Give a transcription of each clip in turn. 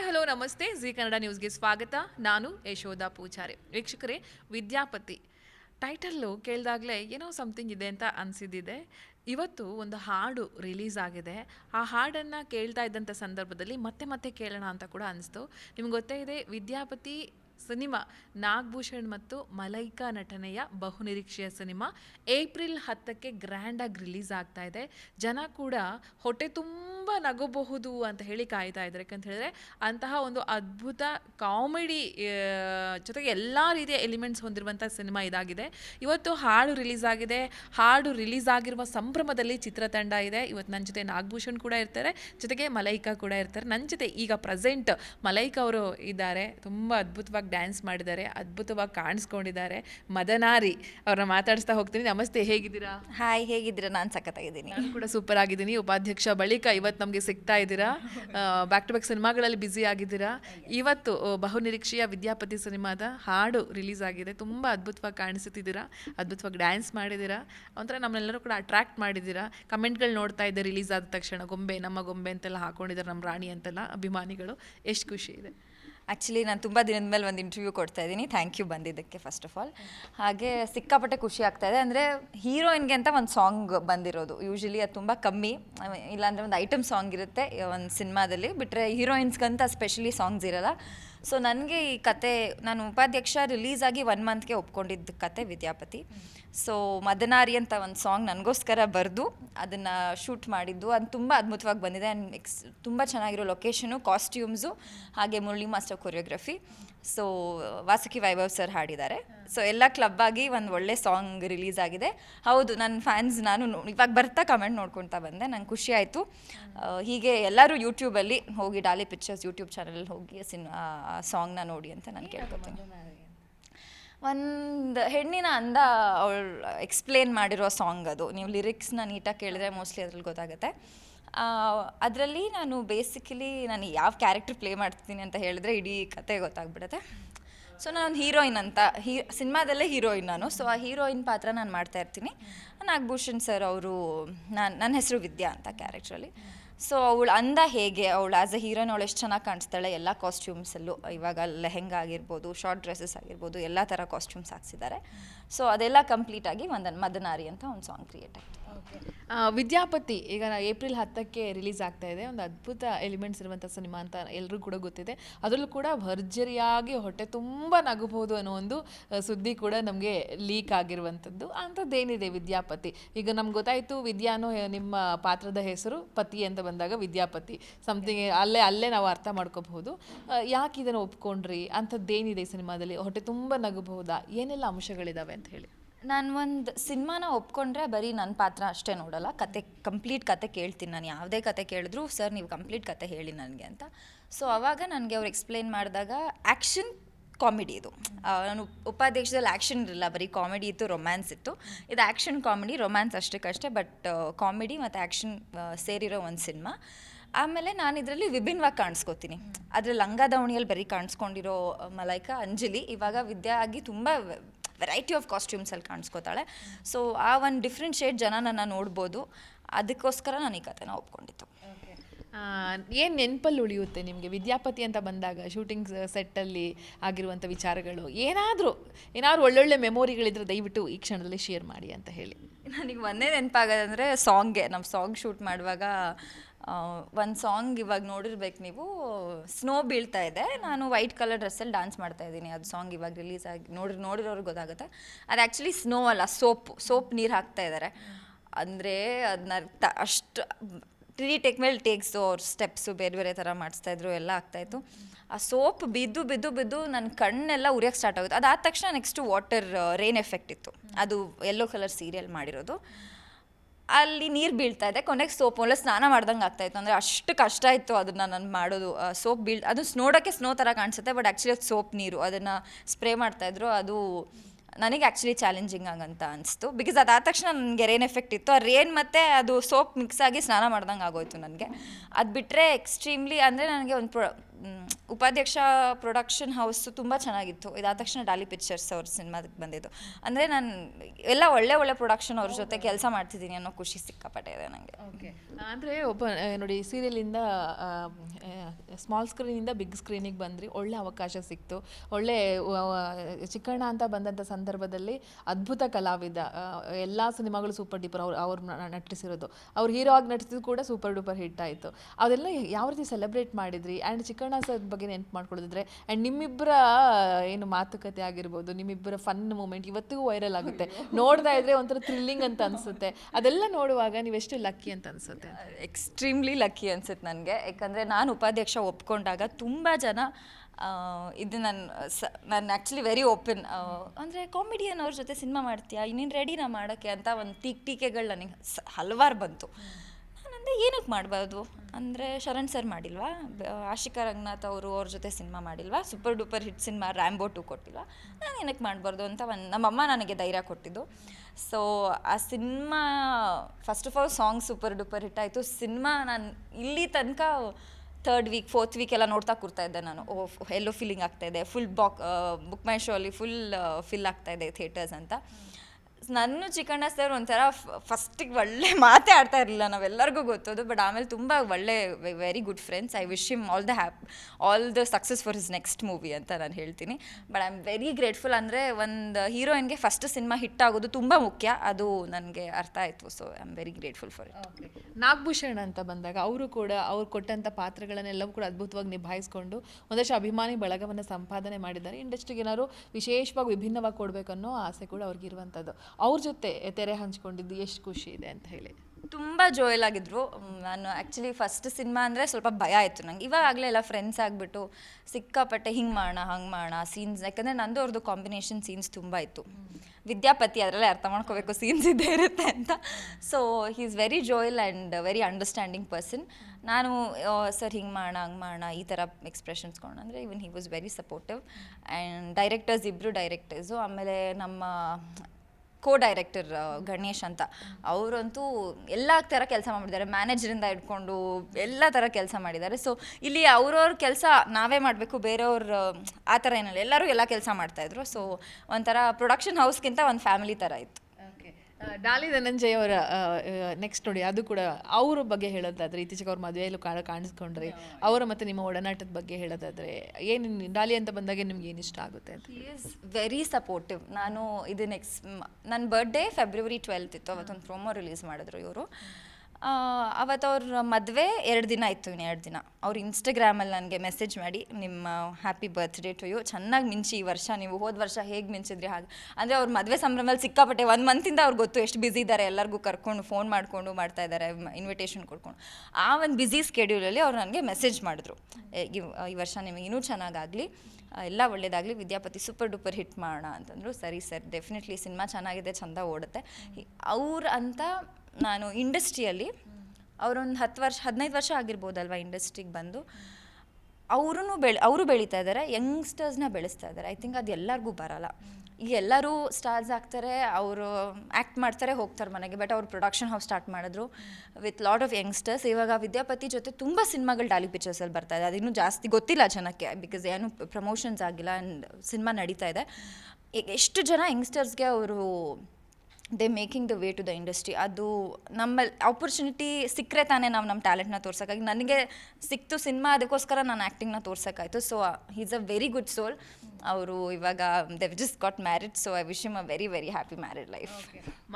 Hi, hello, ನಮಸ್ತೆ. Zee Kannada ನ್ಯೂಸ್ಗೆ ಸ್ವಾಗತ. ನಾನು ಯಶೋಧ ಪೂಜಾರಿ. ವೀಕ್ಷಕರೇ, ವಿದ್ಯಾಪತಿ. ಟೈಟಲ್ಲು ಕೇಳಿದಾಗಲೇ ಏನೋ ಸಮಥಿಂಗ್ ಇದೆ ಅಂತ ಅನಿಸಿದ್ದಿದೆ. ಇವತ್ತು ಒಂದು ಹಾಡು ರಿಲೀಸ್ ಆಗಿದೆ. ಆ ಹಾಡನ್ನು ಕೇಳ್ತಾ ಇದ್ದಂಥ ಸಂದರ್ಭದಲ್ಲಿ ಮತ್ತೆ ಮತ್ತೆ ಕೇಳೋಣ ಅಂತ ಕೂಡ ಅನಿಸ್ತು. ನಿಮ್ಗೆ ಗೊತ್ತೇ ಇದೆ, ವಿದ್ಯಾಪತಿ ಸಿನಿಮಾ ನಾಗಭೂಷಣ್ ಮತ್ತು ಮಲೈಕಾ ನಟನೆಯ ಬಹುನಿರೀಕ್ಷೆಯ ಸಿನಿಮಾ ಏಪ್ರಿಲ್ ಹತ್ತಕ್ಕೆ ಗ್ರ್ಯಾಂಡಾಗಿ ರಿಲೀಸ್ ಆಗ್ತಾ ಇದೆ. ಜನ ಕೂಡ ಹೊಟ್ಟೆ ತುಂಬ ನಗಬಹುದು ಅಂತ ಹೇಳಿ ಕಾಯ್ತಾ ಇದ್ದಾರೆ. ಯಾಕಂತ ಹೇಳಿದ್ರೆ ಅಂತಹ ಒಂದು ಅದ್ಭುತ ಕಾಮಿಡಿ ಜೊತೆಗೆ ಎಲ್ಲ ರೀತಿಯ ಎಲಿಮೆಂಟ್ಸ್ ಹೊಂದಿರುವಂಥ ಸಿನಿಮಾ ಇದಾಗಿದೆ. ಇವತ್ತು ಹಾಡು ರಿಲೀಸ್ ಆಗಿದೆ. ಹಾಡು ರಿಲೀಸ್ ಆಗಿರುವ ಸಂಭ್ರಮದಲ್ಲಿ ಚಿತ್ರತಂಡ ಇದೆ. ಇವತ್ತು ನನ್ನ ಜೊತೆ ನಾಗಭೂಷಣ್ ಕೂಡ ಇರ್ತಾರೆ. ಜೊತೆಗೆ ಮಲೈಕಾ ಕೂಡ ಇರ್ತಾರೆ. ನನ್ನ ಜೊತೆ ಈಗ ಪ್ರೆಸೆಂಟ್ ಮಲೈಕಾ ಅವರು ಇದ್ದಾರೆ. ತುಂಬ ಅದ್ಭುತವಾಗಿ ಡ್ಯಾನ್ಸ್ ಮಾಡಿದ್ದಾರೆ ಅದ್ಭುತವಾಗಿ ಕಾಣಿಸ್ಕೊಂಡಿದ್ದಾರೆ. ಮದನಾರಿ ಅವ್ರನ್ನ ಮಾತಾಡಿಸ್ತಾ ಹೋಗ್ತೀನಿ. ನಮಸ್ತೆ ಹೇಗಿದ್ದೀರಾ? ಹಾಯ್ ಹೇಗಿದ್ದೀರಾ? ನಾನು ಸಖತ್ತಾಗಿದ್ದೀನಿ. ನಾನು ಕೂಡ ಸೂಪರ್ ಆಗಿದ್ದೀನಿ ಉಪಾಧ್ಯಕ್ಷ ಬಳಿಕ ಇವತ್ತು ನಮಗೆ ಸಿಗ್ತಾ ಇದ್ದೀರಾ? ಬ್ಯಾಕ್ ಟು ಬ್ಯಾಕ್ ಸಿನಿಮಾಗಳಲ್ಲಿ ಬ್ಯುಸಿ ಆಗಿದ್ದೀರಾ? ಇವತ್ತು ಬಹುನಿರೀಕ್ಷೆಯ ವಿದ್ಯಾಪತಿ ಸಿನಿಮಾದ ಹಾಡು ರಿಲೀಸ್ ಆಗಿದೆ. ತುಂಬ ಅದ್ಭುತವಾಗಿ ಕಾಣಿಸುತ್ತಿದ್ದೀರಾ? ಅದ್ಭುತವಾಗಿ ಡ್ಯಾನ್ಸ್ ಮಾಡಿದ್ದೀರಾ? ಒಂಥರ ನಮ್ಮನ್ನೆಲ್ಲರೂ ಕೂಡ ಅಟ್ರಾಕ್ಟ್ ಮಾಡಿದ್ದೀರಾ? ಕಮೆಂಟ್ಗಳು ನೋಡ್ತಾ ಇದ್ದೆ ರಿಲೀಸ್ ಆದ ತಕ್ಷಣ ಗೊಂಬೆ ನಮ್ಮ ಗೊಂಬೆ ಅಂತೆಲ್ಲ ಹಾಕೊಂಡಿದ್ದಾರೆ ನಮ್ಮ ರಾಣಿ ಅಂತೆಲ್ಲ ಅಭಿಮಾನಿಗಳು. ಎಷ್ಟು ಖುಷಿ ಇದೆ. ಆ್ಯಕ್ಚುಲಿ ನಾನು ತುಂಬ ದಿನದ ಮೇಲೆ ಒಂದು ಇಂಟರ್ವ್ಯೂ ಕೊಡ್ತಾ ಇದ್ದೀನಿ. ಥ್ಯಾಂಕ್ ಯು ಬಂದಿದ್ದಕ್ಕೆ ಫಸ್ಟ್ ಆಫ್ ಆಲ್ ಹಾಗೆ ಸಿಕ್ಕಾಪಟ್ಟೆ ಖುಷಿ ಆಗ್ತಾ ಇದೆ. ಅಂದರೆ ಹೀರೋಯಿನ್ಗೆ ಅಂತ ಒಂದು ಸಾಂಗ್ ಬಂದಿರೋದು. ಯೂಶಲಿ ಅದು ತುಂಬ ಕಮ್ಮಿ. ಇಲ್ಲಾಂದರೆ ಒಂದು ಐಟಮ್ ಸಾಂಗ್ ಇರುತ್ತೆ, ಒಂದು ಸಿನಿಮಾದಲ್ಲಿ ಬಿಟ್ಟರೆ ಹೀರೋಯಿನ್ಸ್ಗಂತ ಸ್ಪೆಷಲಿ ಸಾಂಗ್ಸ್ ಇರಲ್ಲ. ಸೊ ನನಗೆ ಈ ಕತೆ, ನಾನು ಉಪಾಧ್ಯಕ್ಷ ರಿಲೀಸ್ ಆಗಿ ಒನ್ ಮಂತ್ಗೆ ಒಪ್ಕೊಂಡಿದ್ದ ಕತೆ ವಿದ್ಯಾಪತಿ. ಸೊ ಮದನಾರಿ ಅಂತ ಒಂದು ಸಾಂಗ್ ನನಗೋಸ್ಕರ ಬರೆದು ಅದನ್ನು ಶೂಟ್ ಮಾಡಿದ್ದು. ಅದು ತುಂಬ ಅದ್ಭುತವಾಗಿ ಬಂದಿದೆ. ಆ್ಯಂಡ್ ಎಕ್ಸ್ ತುಂಬ ಚೆನ್ನಾಗಿರೋ ಲೊಕೇಶನು ಕಾಸ್ಟ್ಯೂಮ್ಸು ಹಾಗೆ Murali master choreography so Vasuki Vaibhav sir ಹಾಡಿದ್ದಾರೆ. ಸೊ ಎಲ್ಲ ಕ್ಲಬ್ ಆಗಿ ಒಂದು ಒಳ್ಳೆ ಸಾಂಗ್ ರಿಲೀಸ್ ಆಗಿದೆ. ಹೌದು ನನ್ನ ಫ್ಯಾನ್ಸ್ ನಾನು ಇವಾಗ ಬರ್ತಾ ಕಮೆಂಟ್ ನೋಡ್ಕೊತಾ ಬಂದೆ. ನಂಗೆ ಖುಷಿ ಆಯಿತು. ಹೀಗೆ ಎಲ್ಲರೂ ಯೂಟ್ಯೂಬಲ್ಲಿ ಹೋಗಿ ಡಾಲಿ ಪಿಕ್ಚರ್ಸ್ ಯೂಟ್ಯೂಬ್ ಚಾನಲ್ ಹೋಗಿ ಸಿನ್ ಆ ಸಾಂಗ್ನ ನೋಡಿ ಅಂತ ನಾನು ಕೇಳ್ಕೊತೀನಿ. ಒಂದು ಹೆಣ್ಣಿನ ಅಂದ ಅವಳು ಎಕ್ಸ್ಪ್ಲೇನ್ ಮಾಡಿರೋ ಸಾಂಗ್ ಅದು. ನೀವು ಲಿರಿಕ್ಸ್ನ ನೀಟಾಗಿ ಕೇಳಿದ್ರೆ ಮೋಸ್ಟ್ಲಿ ಅದ್ರಲ್ಲಿ ಗೊತ್ತಾಗುತ್ತೆ. ಅದರಲ್ಲಿ ನಾನು ಬೇಸಿಕಲಿ ನಾನು ಯಾವ ಕ್ಯಾರೆಕ್ಟರ್ ಪ್ಲೇ ಮಾಡ್ತೀನಿ ಅಂತ ಹೇಳಿದ್ರೆ ಇಡೀ ಕತೆ ಗೊತ್ತಾಗ್ಬಿಡುತ್ತೆ. ಸೊ ನಾನು ಹೀರೋಯಿನ್ ಅಂತ. ಹೀ, ಸಿನಿಮಾದಲ್ಲೇ ಹೀರೋಯಿನ್ ನಾನು. ಸೊ ಆ ಹೀರೋಯಿನ್ ಪಾತ್ರ ನಾನು ಮಾಡ್ತಾ ಇರ್ತೀನಿ. ನಾಗಭೂಷಣ್ ಸರ್ ಅವರು, ನಾನು ನನ್ನ ಹೆಸರು ವಿದ್ಯಾ ಅಂತ ಕ್ಯಾರೆಕ್ಟ್ರಲ್ಲಿ ಸೊ ಅವಳು ಅಂದ ಹೇಗೆ, ಅವಳು ಆ್ಯಸ್ ಅ ಹೀರೋಯಿನ್ ಅವಳು ಎಷ್ಟು ಚೆನ್ನಾಗಿ ಕಾಣಿಸ್ತಾಳೆ, ಎಲ್ಲ ಕಾಸ್ಟ್ಯೂಮ್ಸಲ್ಲೂ ಇವಾಗ ಲೆಹೆಂಗಾ ಆಗಿರ್ಬೋದು ಶಾರ್ಟ್ ಡ್ರೆಸ್ಸಸ್ ಆಗಿರ್ಬೋದು, ಎಲ್ಲ ಥರ ಕಾಸ್ಟ್ಯೂಮ್ಸ್ ಹಾಕ್ಸಿದ್ದಾರೆ. ಸೊ ಅದೆಲ್ಲ ಕಂಪ್ಲೀಟ್ ಆಗಿ ಒಂದು ಮದನಾರಿ ಅಂತ ಒಂದು ಸಾಂಗ್ ಕ್ರಿಯೇಟ್ ಆಯಿತು. ವಿದ್ಯಾಪತಿ, ಈಗ ಏಪ್ರಿಲ್ ಹತ್ತಕ್ಕೆ ರಿಲೀಸ್ ಆಗ್ತಾ ಇದೆ. ಒಂದು ಅದ್ಭುತ ಎಲಿಮೆಂಟ್ಸ್ ಇರುವಂಥ ಸಿನಿಮಾ ಅಂತ ಎಲ್ಲರೂ ಕೂಡ ಗೊತ್ತಿದೆ. ಅದರಲ್ಲೂ ಕೂಡ ಭರ್ಜರಿಯಾಗಿ ಹೊಟ್ಟೆ ತುಂಬ ನಗಬಹುದು ಅನ್ನೋ ಒಂದು ಸುದ್ದಿ ಕೂಡ ನಮಗೆ ಲೀಕ್ ಆಗಿರುವಂಥದ್ದು. ಅಂಥದ್ದೇನಿದೆ ವಿದ್ಯಾಪತಿ? ಈಗ ನಮ್ಗೆ ಗೊತ್ತಾಯಿತು, ವಿದ್ಯಾ ನಿಮ್ಮ ಪಾತ್ರದ ಹೆಸರು ಪತಿ ಅಂತ ಬಂದಾಗ ವಿದ್ಯಾಪತಿ. ಸಮಥಿಂಗ್ ಅಲ್ಲೇ ಅಲ್ಲೇ ನಾವು ಅರ್ಥ ಮಾಡ್ಕೋಬಹುದು. ಯಾಕೆ ಇದನ್ನು ಒಪ್ಕೊಂಡ್ರಿ? ಅಂಥದ್ದೇನಿದೆ ಸಿನಿಮಾದಲ್ಲಿ ಹೊಟ್ಟೆ ತುಂಬ ನಗಬಹುದಾ? ಏನೆಲ್ಲ ಅಂಶಗಳಿದಾವೆ? ಅಂತ ಹೇಳಿ ನಾನು ಒಂದು ಸಿನಿಮಾನ ಒಪ್ಕೊಂಡ್ರೆ ಬರೀ ನನ್ನ ಪಾತ್ರ ಅಷ್ಟೇ ನೋಡಲ್ಲ, ಕತೆ ಕಂಪ್ಲೀಟ್ ಕತೆ ಕೇಳ್ತೀನಿ. ನಾನು ಯಾವುದೇ ಕತೆ ಕೇಳಿದ್ರು ಸರ್ ನೀವು ಕಂಪ್ಲೀಟ್ ಕತೆ ಹೇಳಿ ನನಗೆ ಅಂತ. ಸೊ ಅವಾಗ ನನಗೆ ಅವ್ರು ಎಕ್ಸ್ಪ್ಲೇನ್ ಮಾಡಿದಾಗ ಆ್ಯಕ್ಷನ್ ಕಾಮಿಡಿ ಇದು. ನಾನು ಉಪಾಧ್ಯಕ್ಷದಲ್ಲಿ ಆ್ಯಕ್ಷನ್ ಇರಲಿಲ್ಲ ಬರೀ ಕಾಮಿಡಿ ಇತ್ತು ರೊಮ್ಯಾನ್ಸ್ ಇತ್ತು. ಇದು ಆ್ಯಕ್ಷನ್ ಕಾಮಿಡಿ ರೊಮ್ಯಾನ್ಸ್ ಅಷ್ಟಕ್ಕಷ್ಟೇ ಬಟ್ ಕಾಮಿಡಿ ಮತ್ತು ಆ್ಯಕ್ಷನ್ ಸೇರಿರೋ ಒಂದು ಸಿನಿಮಾ. ಆಮೇಲೆ ನಾನು ಇದರಲ್ಲಿ ವಿಭಿನ್ನವಾಗಿ ಕಾಣಿಸ್ಕೋತೀನಿ. ಅದರ ಲಂಗ ದಾವಣಿಯಲ್ಲಿ ಬರೀ ಕಾಣಿಸ್ಕೊಂಡಿರೋ ಮಲೈಕಾ, ಅಂಜಲಿ ಇವಾಗ ವಿದ್ಯಾ ಆಗಿ ತುಂಬ ವೆರೈಟಿ ಆಫ್ ಕಾಸ್ಟ್ಯೂಮ್ಸಲ್ಲಿ ಕಾಣಿಸ್ಕೋತಾಳೆ. ಸೊ ಆ ಒಂದು ಡಿಫ್ರೆಂಟ್ ಶೇಡ್ ಜನ ನನ್ನ ನೋಡ್ಬೋದು. ಅದಕ್ಕೋಸ್ಕರ ನಾನು ಈ ಕಥೆನ ಒಪ್ಕೊಂಡಿತ್ತು ಏನು ನೆನಪಲ್ಲಿ ಉಳಿಯುತ್ತೆ ನಿಮಗೆ? ವಿದ್ಯಾಪತಿ ಅಂತ ಬಂದಾಗ ಶೂಟಿಂಗ್ ಸೆಟ್ಟಲ್ಲಿ ಆಗಿರುವಂಥ ವಿಚಾರಗಳು ಏನಾದರೂ ಏನಾದರೂ ಒಳ್ಳೊಳ್ಳೆ ಮೆಮೊರಿಗಳಿದ್ರೆ ದಯವಿಟ್ಟು ಈ ಕ್ಷಣದಲ್ಲಿ ಶೇರ್ ಮಾಡಿ ಅಂತ ಹೇಳಿ. ನನಗೆ ಒಂದೇ ನೆನಪಾಗೋದಂದರೆ ಸಾಂಗ್ಗೆ ನಮ್ಮ ಸಾಂಗ್ ಶೂಟ್ ಮಾಡುವಾಗ ಒಂದು ಸಾಂಗ್ ಇವಾಗ ನೋಡಿರ್ಬೇಕು ನೀವು. ಸ್ನೋ ಬೀಳ್ತಾ ಇದೆ. ನಾನು ವೈಟ್ ಕಲರ್ ಡ್ರೆಸ್ಸಲ್ಲಿ ಡ್ಯಾನ್ಸ್ ಮಾಡ್ತಾ ಇದ್ದೀನಿ. ಅದು ಸಾಂಗ್ ಇವಾಗ ರಿಲೀಸ್ ಆಗಿ ನೋಡಿ, ನೋಡಿರೋರ್ಗೆ ಗೊತ್ತಾಗುತ್ತೆ. ಅದು ಆ್ಯಕ್ಚುಲಿ ಸ್ನೋ ಅಲ್ಲ ಸೋಪ್ ಸೋಪ್ ನೀರು ಹಾಕ್ತಾ ಇದ್ದಾರೆ ಅಂದರೆ ಅದನ್ನ ತ, ಅಷ್ಟು ತ್ರೀ ಟೇಕ್ ಮೇಲೆ ಟೇಕ್ಸು ಅವ್ರ ಸ್ಟೆಪ್ಸು ಬೇರೆ ಬೇರೆ ಥರ ಮಾಡಿಸ್ತಾ ಇದ್ರು, ಎಲ್ಲ ಆಗ್ತಾಯಿತ್ತು ಆ ಸೋಪ್ ಬಿದ್ದು ಬಿದ್ದು ಬಿದ್ದು ನನ್ನ ಕಣ್ಣೆಲ್ಲ ಉರಿಯೋಕ್ಕೆ ಸ್ಟಾರ್ಟ್ ಆಗುತ್ತೆ. ಅದಾದ ತಕ್ಷಣ ನೆಕ್ಸ್ಟು ವಾಟರ್ ರೇನ್ ಎಫೆಕ್ಟ್ ಇತ್ತು. ಅದು ಯೆಲ್ಲೋ ಕಲರ್ ಸೀರಿಯಲ್ ಮಾಡಿರೋದು. ಅಲ್ಲಿ ನೀರು ಬೀಳ್ತಾ ಇದೆ. ಕೊನೆಗೆ ಸೋಪ್ ಒಳ್ಳೆ ಸ್ನಾನ ಮಾಡ್ದಂಗೆ ಆಗ್ತಾಯಿತ್ತು ಅಂದರೆ ಅಷ್ಟು ಕಷ್ಟ ಇತ್ತು ಅದನ್ನು ನಾನು ಮಾಡೋದು. ಸೋಪ್ ಬೀಳ್, ಅದು ನೋಡೋಕ್ಕೆ ಸ್ನೋ ಥರ ಕಾಣಿಸುತ್ತೆ, ಬಟ್ ಆ್ಯಕ್ಚುಲಿ ಅದು ಸೋಪ್ ನೀರು. ಅದನ್ನು ಸ್ಪ್ರೇ ಮಾಡ್ತಾಯಿದ್ರು ಅದು ನನಗೆ ಆ್ಯಕ್ಚುಲಿ ಚಾಲೆಂಜಿಂಗ್ ಆಗಂತ ಅನಿಸ್ತು. ಬಿಕಾಸ್ ಅದಾದ ತಕ್ಷಣ ನನಗೆ ರೇನ್ ಎಫೆಕ್ಟ್ ಇತ್ತು. ಆ ರೇನ್ ಮತ್ತು ಅದು ಸೋಪ್ ಮಿಕ್ಸ್ ಆಗಿ ಸ್ನಾನ ಮಾಡ್ದಂಗೆ ಆಗೋಯ್ತು ನನಗೆ. ಅದು ಬಿಟ್ಟರೆ ಎಕ್ಸ್ಟ್ರೀಮ್ಲಿ ಅಂದರೆ ನನಗೆ ಒಂದು ಪ್ರೊ ಉಪಾಧ್ಯಕ್ಷ ಪ್ರೊಡಕ್ಷನ್ ಹೌಸ್ ತುಂಬ ಚೆನ್ನಾಗಿತ್ತು. ಇದಾದ ತಕ್ಷಣ ಡಾಲಿ ಪಿಕ್ಚರ್ಸ್ ಅವ್ರ ಸಿನಿಮಾದಕ್ಕೆ ಬಂದಿದ್ದು. ಅಂದರೆ ನಾನು ಎಲ್ಲ ಒಳ್ಳೆ ಒಳ್ಳೆ ಪ್ರೊಡಕ್ಷನ್ ಅವ್ರ ಜೊತೆ ಕೆಲಸ ಮಾಡ್ತಿದ್ದೀನಿ ಅನ್ನೋ ಖುಷಿ ಸಿಕ್ಕಾಪಟ್ಟೆ ಇದೆ ನನಗೆ ಓಕೆ. ಅಂದರೆ ಒಬ್ಬ ನೋಡಿ ಸೀರಿಯಲಿಂದ ಸ್ಮಾಲ್ ಸ್ಕ್ರೀನಿಂದ ಬಿಗ್ ಸ್ಕ್ರೀನಿಗೆ ಬಂದ್ರಿ. ಒಳ್ಳೆ ಅವಕಾಶ ಸಿಕ್ತು. ಒಳ್ಳೆ ಚಿಕ್ಕಣ್ಣ ಅಂತ ಬಂದಂಥ ಸಂದರ್ಭದಲ್ಲಿ ಅದ್ಭುತ ಕಲಾವಿದ ಎಲ್ಲ ಸಿನಿಮಾಗಳು ಸೂಪರ್ ಡೂಪರ್ ಅವ್ರು ಅವ್ರು ನಟಿಸಿರೋದು. ಅವ್ರು ಹೀರೋ ಆಗಿ ನಟಿಸಿದ್ದು ಕೂಡ ಸೂಪರ್ ಡೂಪರ್ ಹಿಟ್ ಆಯಿತು. ಅದೆಲ್ಲ ಯಾವ ರೀತಿ ಸೆಲೆಬ್ರೇಟ್ ಮಾಡಿದ್ರಿ? ಆ್ಯಂಡ್ ಚಿಕ್ಕಣ್ಣ ಸರ್ ಬಗ್ಗೆ ನೆನ್ಪು ಮಾಡ್ಕೊಳ್ಳೋದಿದ್ರೆ ಆ್ಯಂಡ್ ನಿಮ್ಮಿಬ್ಬರ ಏನು ಮಾತುಕತೆ ಆಗಿರ್ಬೋದು ನಿಮ್ಮಿಬ್ಬರ ಫನ್ ಮೂಮೆಂಟ್ ಇವತ್ತಿಗೂ ವೈರಲ್ ಆಗುತ್ತೆ. ನೋಡ್ತಾ ಇದ್ರೆ ಒಂಥರ ಥ್ರಿಲ್ಲಿಂಗ್ ಅಂತ ಅನಿಸುತ್ತೆ. ಅದೆಲ್ಲ ನೋಡುವಾಗ ನೀವೆಷ್ಟು ಲಕ್ಕಿ ಅಂತ ಅನಿಸುತ್ತೆ? ಎಕ್ಸ್ಟ್ರೀಮ್ಲಿ ಲಕ್ಕಿ ಅನ್ಸುತ್ತೆ ನನಗೆ. ಯಾಕಂದರೆ ನಾನು ಉಪಾಧ್ಯಕ್ಷ ಒಪ್ಕೊಂಡಾಗ ತುಂಬ ಜನ ಇದು ನನ್ನ ಸ ನಾನು ಆ್ಯಕ್ಚುಲಿ ವೆರಿ ಓಪನ್ ಅಂದರೆ ಕಾಮಿಡಿಯನ್ ಅವ್ರ ಜೊತೆ ಸಿನಿಮಾ ಮಾಡ್ತೀಯಾ? ಇನ್ನೇನು ರೆಡಿನಾ ಮಾಡೋಕ್ಕೆ? ಅಂತ ಒಂದು ಟೀಕ್ ಟೀಕೆಗಳು ನನಗೆ ಸ ಹಲವಾರು ಬಂತು. ನಾನಂದೆ ಏನಕ್ಕೆ ಮಾಡಬಾರ್ದು? ಅಂದರೆ ಶರಣ್ ಸರ್ ಮಾಡಿಲ್ವಾ? ಆಶಿಕಾ ರಂಗನಾಥ್ ಅವರು ಅವ್ರ ಜೊತೆ ಸಿನಿಮಾ ಮಾಡಿಲ್ವಾ? Super duper hit cinema Rambo two ಕೊಟ್ಟಿಲ್ವಾ? ನಾನು ಏನಕ್ಕೆ ಮಾಡಬಾರ್ದು ಅಂತ ಒಂದು, ನಮ್ಮಮ್ಮ ನನಗೆ ಧೈರ್ಯ ಕೊಟ್ಟಿದ್ದು. ಸೊ ಆ cinema first of all song super duper hit ಆಯಿತು. ಸಿನಿಮಾ ನಾನು ಇಲ್ಲಿ ತನಕ ಥರ್ಡ್ ವೀಕ್ ಫೋರ್ತ್ ವೀಕ್ ಎಲ್ಲ ನೋಡ್ತಾ ಕೂರ್ತಾ ಇದ್ದೆ ನಾನು. ಓ ಎಲ್ಲೋ ಫೀಲಿಂಗ್ ಆಗ್ತಾ ಇದೆ. ಫುಲ್ ಬಾಕ್ ಬುಕ್ ಮೈ ಶೋ ಅಲ್ಲಿ ಫುಲ್ ಫಿಲ್ ಆಗ್ತಾ ಇದೆ ಥಿಯೇಟರ್ಸ್ ಅಂತ. ನನ್ನ ಚಿಕ್ಕಣ್ಣ ಸರ್ ಒಂಥರ ಫಸ್ಟಿಗೆ ಒಳ್ಳೆ ಮಾತೇ ಆಡ್ತಾ ಇರಲಿಲ್ಲ. ನಾವೆಲ್ಲರಿಗೂ ಗೊತ್ತೋದು, ಬಟ್ ಆಮೇಲೆ ತುಂಬ ಒಳ್ಳೆ very good friends I wish him all the app all the success for his next movie ಅಂತ ನಾನು ಹೇಳ್ತೀನಿ. But I am very grateful ಅಂದರೆ ಒಂದು ಹೀರೋಯಿನ್ಗೆ ಫಸ್ಟ್ ಸಿನಿಮಾ ಹಿಟ್ ಆಗೋದು ತುಂಬ ಮುಖ್ಯ. ಅದು ನನಗೆ ಅರ್ಥ ಆಯಿತು. So I am very grateful for it Nagabhushan ಅಂತ ಬಂದಾಗ ಅವರು ಕೂಡ ಅವ್ರು ಕೊಟ್ಟಂಥ ಪಾತ್ರಗಳನ್ನೆಲ್ಲವೂ ಕೂಡ ಅದ್ಭುತವಾಗಿ ನಿಭಾಯಿಸ್ಕೊಂಡು ಒಂದಷ್ಟು ಅಭಿಮಾನಿ ಬಳಗವನ್ನು ಸಂಪಾದನೆ ಮಾಡಿದ್ದಾರೆ. ಇಂಡಸ್ಟ್ರಿಗೆ ಏನಾದ್ರು ವಿಶೇಷವಾಗಿ ವಿಭಿನ್ನವಾಗಿ ಕೊಡಬೇಕನ್ನೋ ಆಸೆ ಕೂಡ ಅವ್ರಿಗೆ ಇರುವಂಥದ್ದು ಅವ್ರ ಜೊತೆ ತೆರೆ ಹಂಚ್ಕೊಂಡಿದ್ದು ಎಷ್ಟು ಖುಷಿ ಇದೆ ಅಂತ ಹೇಳಿ. ತುಂಬ ಜೋಯಲ್ ಆಗಿದ್ರು. ನಾನು ಆ್ಯಕ್ಚುಲಿ ಫಸ್ಟ್ ಸಿನಿಮಾ ಅಂದರೆ ಸ್ವಲ್ಪ ಭಯ ಆಯಿತು ನಂಗೆ. ಇವಾಗಲೇ ಎಲ್ಲ ಫ್ರೆಂಡ್ಸ್ ಆಗಿಬಿಟ್ಟು ಸಿಕ್ಕಾಪಟ್ಟೆ ಹಿಂಗೆ ಮಾಡೋಣ, ಹಂಗೆ ಮಾಡೋಣ ಸೀನ್ಸ್ ಯಾಕಂದರೆ ನಂದು ಅವ್ರದ್ದು ಕಾಂಬಿನೇಷನ್ ಸೀನ್ಸ್ ತುಂಬ ಇತ್ತು. ವಿದ್ಯಾಪತಿ ಅದರಲ್ಲೇ ಅರ್ಥ ಮಾಡ್ಕೋಬೇಕು ಸೀನ್ಸ್ ಇದ್ದೇ ಇರುತ್ತೆ ಅಂತ. So he is very jovial and very understanding person ನಾನು ಸರ್ ಹಿಂಗೆ ಮಾಡೋಣ, ಹಂಗೆ ಮಾಡೋಣ, ಈ ಥರ ಎಕ್ಸ್ಪ್ರೆಷನ್ಸ್ ಅಂದರೆ even he was very supportive and directors ಇಬ್ಬರು ಡೈರೆಕ್ಟರ್ಸು ಆಮೇಲೆ ನಮ್ಮ ಕೋ ಡೈರೆಕ್ಟರ್ ಗಣೇಶ್ ಅಂತ. ಅವರಂತೂ ಎಲ್ಲ ಥರ ಕೆಲಸ ಮಾಡಿದ್ದಾರೆ ಮ್ಯಾನೇಜರಿಂದ ಇಟ್ಕೊಂಡು ಎಲ್ಲ ಥರ ಕೆಲಸ ಮಾಡಿದ್ದಾರೆ. ಸೊ ಇಲ್ಲಿ ಅವ್ರವ್ರ ಕೆಲಸ ನಾವೇ ಮಾಡಬೇಕು. ಬೇರೆಯವ್ರ, ಆ ಥರ ಏನಲ್ಲ. ಎಲ್ಲರೂ ಎಲ್ಲ ಕೆಲಸ ಮಾಡ್ತಾಯಿದ್ರು ಸೊ ಒಂಥರ ಪ್ರೊಡಕ್ಷನ್ ಹೌಸ್ಗಿಂತ ಒಂದು ಫ್ಯಾಮಿಲಿ ಥರ ಇತ್ತು. ಡಾಲಿ ಧನಂಜಯ್ ಅವರ ನೆಕ್ಸ್ಟ್ ನೋಡಿ, ಅದು ಕೂಡ ಅವ್ರ ಬಗ್ಗೆ ಹೇಳೋದಾದ್ರೆ, ಇತ್ತೀಚೆಗೆ ಅವ್ರ ಮದುವೆಯಲ್ಲೂ ಕಾಣ ಕಾಣಿಸ್ಕೊಂಡ್ರೆ. ಅವರ ಮತ್ತೆ ನಿಮ್ಮ ಒಡನಾಟದ ಬಗ್ಗೆ ಹೇಳೋದಾದ್ರೆ, ಏನು ಡಾಲಿ ಅಂತ ಬಂದಾಗ ನಿಮ್ಗೆ ಏನು ಇಷ್ಟ ಆಗುತ್ತೆ ಅಂತ? ವೆರಿ ಸಪೋರ್ಟಿವ್ ನಾನು ಇದು ನೆಕ್ಸ್ಟ್ ನನ್ನ ಬರ್ಡೇ ಫೆಬ್ರವರಿ ಟ್ವೆಲ್ತ್ ಇತ್ತು. ಅವತ್ತೊಂದು ಪ್ರೋಮೋ ರಿಲೀಸ್ ಮಾಡಿದ್ರು ಇವರು. ಅವತ್ತು ಅವ್ರ ಮದುವೆ ಎರಡು ದಿನ ಆಯಿತು ಇನ್ನು ಎರಡು ದಿನ. ಅವ್ರ ಇನ್ಸ್ಟಾಗ್ರಾಮಲ್ಲಿ ನನಗೆ ಮೆಸೇಜ್ ಮಾಡಿ ನಿಮ್ಮ ಹ್ಯಾಪಿ ಬರ್ತ್ಡೇ ಟು ಯು ಚೆನ್ನಾಗಿ ಮಿಂಚಿ ಈ ವರ್ಷ ನೀವು ಹೋದ ವರ್ಷ ಹೇಗೆ ಮಿಂಚಿದ್ರಿ ಹಾಗೆ. ಅಂದರೆ ಅವ್ರ ಮದುವೆ ಸಂಭ್ರಮದಲ್ಲಿ ಸಿಕ್ಕಾಪಟ್ಟೆ ಒಂದು ಮಂತಿಂದ ಅವ್ರಿಗೆ ಗೊತ್ತು ಎಷ್ಟು ಬ್ಯುಸಿ ಇದ್ದಾರೆ ಎಲ್ಲರಿಗೂ ಕರ್ಕೊಂಡು ಫೋನ್ ಮಾಡಿಕೊಂಡು ಮಾಡ್ತಾ ಇದ್ದಾರೆ ಇನ್ವಿಟೇಷನ್ ಕೊಡ್ಕೊಂಡು. ಆ ಒಂದು ಬ್ಯುಸಿ ಸ್ಕೆಡ್ಯೂಲಲ್ಲಿ ಅವ್ರು ನನಗೆ ಮೆಸೇಜ್ ಮಾಡಿದ್ರು. "ಏ, ಈ- ಈ ವರ್ಷ ನಿಮಗೆ ಇನ್ನೂ ಚೆನ್ನಾಗಾಗಲಿ ಎಲ್ಲ ಒಳ್ಳೇದಾಗಲಿ ವಿದ್ಯಾಪತಿ ಸೂಪರ್ ಡೂಪರ್ ಹಿಟ್ ಮಾಡೋಣ ಅಂತಂದರು. ಸರಿ ಸರ್ ಡೆಫಿನೆಟ್ಲಿ ಸಿನಿಮಾ ಚೆನ್ನಾಗಿದೆ ಚಂದ ಓಡುತ್ತೆ. ಅವ್ರು ಅಂತ ನಾನು ಇಂಡಸ್ಟ್ರಿಯಲ್ಲಿ, ಅವರೊಂದು ಹತ್ತು ವರ್ಷ, ಹದಿನೈದು ವರ್ಷ ಆಗಿರ್ಬೋದಲ್ವ ಇಂಡಸ್ಟ್ರಿಗೆ ಬಂದು. ಅವರು ಬೆಳೆ, ಅವರು ಬೆಳೀತಾ ಇದ್ದಾರೆ, ಯಂಗ್ಸ್ಟರ್ಸ್ನ ಬೆಳೆಸ್ತಾ ಇದ್ದಾರೆ. ಐ ಥಿಂಕ್ ಅದು ಎಲ್ಲರಿಗೂ ಬರಲ್ಲ. ಈಗ ಎಲ್ಲರೂ ಸ್ಟಾರ್ಸ್ ಆಗ್ತಾರೆ, ಅವರು ಆ್ಯಕ್ಟ್ ಮಾಡ್ತಾರೆ, ಹೋಗ್ತಾರೆ ಮನೆಗೆ. ಬಟ್ ಅವ್ರು ಪ್ರೊಡಕ್ಷನ್ ಹೌಸ್ ಸ್ಟಾರ್ಟ್ ಮಾಡಿದ್ರು ವಿತ್ ಲಾಟ್ ಆಫ್ ಯಂಗ್ಸ್ಟರ್ಸ್ ಇವಾಗ ವಿದ್ಯಾಪತಿ ಜೊತೆ ತುಂಬ ಸಿನಿಮಾಗಳು ಡಾಲಿ ಪಿಕ್ಚರ್ಸಲ್ಲಿ ಬರ್ತಾ ಇದೆ. ಅದಿನ್ನೂ ಜಾಸ್ತಿ ಗೊತ್ತಿಲ್ಲ ಜನಕ್ಕೆ ಬಿಕಾಸ್ ಏನು ಪ್ರಮೋಷನ್ಸ್ ಆಗಿಲ್ಲ ಆ್ಯಂಡ್ ಸಿನಿಮಾ ನಡೀತಾ ಇದೆ. ಎಷ್ಟು ಜನ ಯಂಗ್ಸ್ಟರ್ಸ್ಗೆ ಅವರು they making the way to the industry ಅದು ನಮ್ಮಲ್ಲಿ ಆಪರ್ಚುನಿಟಿ ಸಿಕ್ಕರೆ ತಾನೇ ನಾವು ನಮ್ಮ ಟ್ಯಾಲೆಂಟ್ನ ತೋರ್ಸೋಕ್ಕಾಗಿ. ನನಗೆ ಸಿಕ್ತು ಸಿನಿಮಾ, ಅದಕ್ಕೋಸ್ಕರ ನಾನು ಆ್ಯಕ್ಟಿಂಗ್ನ ತೋರ್ಸೋಕ್ಕಾಯ್ತು. So is a very good soul ಅವರು ಇವಾಗ Dev just got married so I wish him a very very happy married life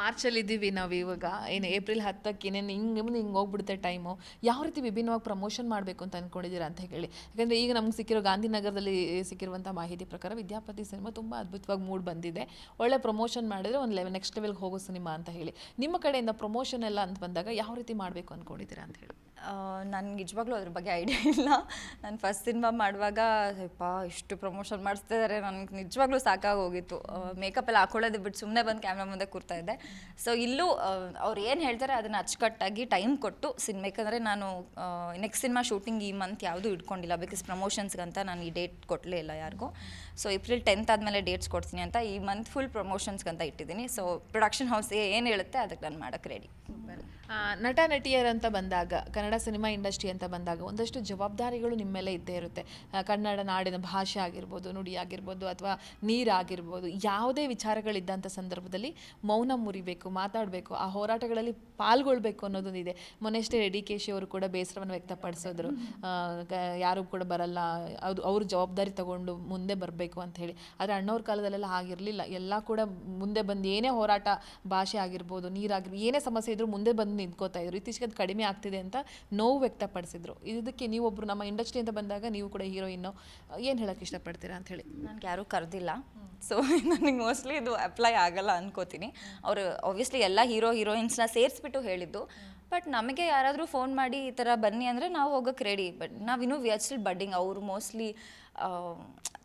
ಮಾರ್ಚಲ್ಲಿ ಇದ್ದೀವಿ ನಾವು ಇವಾಗ. ಏನು ಏಪ್ರಿಲ್ ಹತ್ತಕ್ಕೆ ಏನೇನು ಹಿಂಗೆ ಹಿಂಗೆ ಹೋಗ್ಬಿಡುತ್ತೆ ಟೈಮು ಯಾವ ರೀತಿ ವಿಭಿನ್ನವಾಗಿ ಪ್ರಮೋಷನ್ ಮಾಡಬೇಕು ಅಂತ ಅಂದ್ಕೊಂಡಿದ್ದೀರಾ ಅಂತ ಹೇಳಿ. ಯಾಕಂದರೆ ಈಗ ನಮ್ಗೆ ಸಿಕ್ಕಿರೋ ಗಾಂಧಿನಗರದಲ್ಲಿ ಸಿಕ್ಕಿರುವಂಥ ಮಾಹಿತಿ ಪ್ರಕಾರ ವಿದ್ಯಾಪತಿ ಸಿನಿಮಾ ತುಂಬ ಅದ್ಭುತವಾಗಿ ಮೂಡ್ ಬಂದಿದೆ. ಒಳ್ಳೆ ಪ್ರಮೋಷನ್ ಮಾಡಿದ್ರೆ ಒಂದು ಲೆವೆಲ್ ನೆಕ್ಸ್ಟ್ ಲೆವೆಲ್ಗೆ ಹೋಗೋ ಸಿನಿಮಾ ಅಂತ ಹೇಳಿ. ನಿಮ್ಮ ಕಡೆಯಿಂದ ಪ್ರಮೋಷನ್ ಎಲ್ಲ ಅಂತ ಬಂದಾಗ ಯಾವ ರೀತಿ ಮಾಡಬೇಕು ಅಂದ್ಕೊಂಡಿದ್ದೀರಾ ಅಂತ ಹೇಳಿ. ನನಗೆ ನಿಜವಾಗ್ಲೂ ಅದ್ರ ಬಗ್ಗೆ ಐಡಿಯಾ ಇಲ್ಲ. ನಾನು ಫಸ್ಟ್ ಸಿನಿಮಾ ಮಾಡುವಾಗ ಸ್ವಲ್ಪ ಇಷ್ಟು ಪ್ರಮೋಷನ್ ಮಾಡಿಸ್ತಿದ್ದಾರೆ ನನಗೆ ನಿಜವಾಗ್ಲೂ ಸಾಕಾಗಿ ಹೋಗಿತ್ತು ಮೇಕಪ್ ಎಲ್ಲ ಹಾಕೊಳ್ಳೋದು ಬಿಟ್ಟು ಸುಮ್ಮನೆ ಬಂದು ಕ್ಯಾಮ್ರಾ ಮುಂದೆ ಕೂರ್ತಾ ಇದ್ದೆ. ಸೊ ಇಲ್ಲೂ ಅವ್ರು ಏನು ಹೇಳ್ತಾರೆ ಅದನ್ನು ಅಚ್ಚುಕಟ್ಟಾಗಿ ಟೈಮ್ ಕೊಟ್ಟು ಸಿನಿಮಾ ಯಾಕಂದರೆ ನಾನು ನೆಕ್ಸ್ಟ್ ಸಿನಿಮಾ ಶೂಟಿಂಗ್ ಈ ಮಂತ್ ಯಾವುದೂ ಇಟ್ಕೊಂಡಿಲ್ಲ. ಬಿಕಾಸ್ ಪ್ರಮೋಷನ್ಸ್ಗಂತ ನಾನು ಈ ಡೇಟ್ ಕೊಡಲೇ ಇಲ್ಲ ಯಾರಿಗೂ. ಸೊ ಏಪ್ರಿಲ್ ಟೆಂತ್ ಆದಮೇಲೆ ಡೇಟ್ಸ್ ಕೊಡ್ತೀನಿ ಅಂತ ಈ ಮಂತ್ ಫುಲ್ ಪ್ರಮೋಷನ್ಸ್ಗಂತ ಇಟ್ಟಿದ್ದೀನಿ. ಸೊ ಪ್ರೊಡಕ್ಷನ್ ಹೌಸ್ ಏನು ಹೇಳುತ್ತೆ ಅದಕ್ಕೆ ನಾನು ಮಾಡೋಕ್ಕೆ ರೆಡಿ ನಟ ನಟ, ನಟಿಯರಂತ ಬಂದಾಗ, ಕನ್ನಡ ಕನ್ನಡ ಸಿನಿಮಾ ಇಂಡಸ್ಟ್ರಿ ಅಂತ ಬಂದಾಗ ಒಂದಷ್ಟು ಜವಾಬ್ದಾರಿಗಳು ನಿಮ್ಮ ಮೇಲೆ ಇದ್ದೇ ಇರುತ್ತೆ. ಕನ್ನಡ ನಾಡಿನ ಭಾಷೆ ಆಗಿರ್ಬೋದು, ನುಡಿ ಆಗಿರ್ಬೋದು ಅಥವಾ ನೀರಾಗಿರ್ಬೋದು, ಯಾವುದೇ ವಿಚಾರಗಳಿದ್ದಂಥ ಸಂದರ್ಭದಲ್ಲಿ ಮೌನ ಮುರಿಬೇಕು, ಮಾತಾಡಬೇಕು, ಆ ಹೋರಾಟಗಳಲ್ಲಿ ಪಾಲ್ಗೊಳ್ಬೇಕು ಅನ್ನೋದೊಂದಿದೆ. ಮೊನ್ನೆಷ್ಟೇ ಡಿ ಕೆ ಶಿ ಅವರು ಕೂಡ ಬೇಸರವನ್ನು ವ್ಯಕ್ತಪಡಿಸಿದ್ರು. ಯಾರು ಕೂಡ ಬರಲ್ಲ, ಅದು ಅವ್ರ ಜವಾಬ್ದಾರಿ ತಗೊಂಡು ಮುಂದೆ ಬರಬೇಕು ಅಂತ ಹೇಳಿ. ಆದರೆ ಅಣ್ಣವ್ರ ಕಾಲದಲ್ಲೆಲ್ಲ ಆಗಿರಲಿಲ್ಲ ಎಲ್ಲ ಕೂಡ ಮುಂದೆ ಬಂದು ಏನೇ ಹೋರಾಟ ಭಾಷೆ ಆಗಿರ್ಬೋದು, ನೀರಾಗಿರ್ಬೋದು, ಏನೇ ಸಮಸ್ಯೆ ಇದ್ರೂ ಮುಂದೆ ಬಂದು ನಿಂತ್ಕೋತಾ ಇದ್ರು. ಇತ್ತೀಚೆಗೆ ಅದು ಕಡಿಮೆ ಆಗ್ತಿದೆ ಅಂತ ನೋವು ವ್ಯಕ್ತಪಡಿಸಿದ್ರು. ಇದಕ್ಕೆ ನೀವೊಬ್ಬರು ನಮ್ಮ ಇಂಡಸ್ಟ್ರಿ ಅಂತ ಬಂದಾಗ ನೀವು ಕೂಡ ಹೀರೋಯಿನ್ನು, ಏನು ಹೇಳೋಕ್ಕೆ ಇಷ್ಟಪಡ್ತೀರಾ ಅಂತ ಹೇಳಿ. ನನಗೆ ಯಾರೂ ಕರೆದಿಲ್ಲ. ಸೊ ನನಗೆ ಮೋಸ್ಟ್ಲಿ ಇದು ಅಪ್ಲೈ ಆಗಲ್ಲ ಅನ್ಕೋತೀನಿ. ಅವರು ಆಬ್ವಿಯಸ್ಲಿ ಎಲ್ಲ ಹೀರೋ ಹೀರೋಯಿನ್ಸ್ನ ಸೇರಿಸ್ಬಿಟ್ಟು ಹೇಳಿದ್ದು. ಬಟ್ ನಮಗೆ ಯಾರಾದರೂ ಫೋನ್ ಮಾಡಿ ಈ ಥರ ಬನ್ನಿ ಅಂದರೆ ನಾವು ಹೋಗೋಕ್ಕೆ ರೆಡಿ ಬಟ್ ನಾವಿನ್ನೂ ವಿ ಆರ್ ಸ್ಟಿಲ್ ಬಡ್ಡಿಂಗ್ ಅವರು ಮೋಸ್ಟ್ಲಿ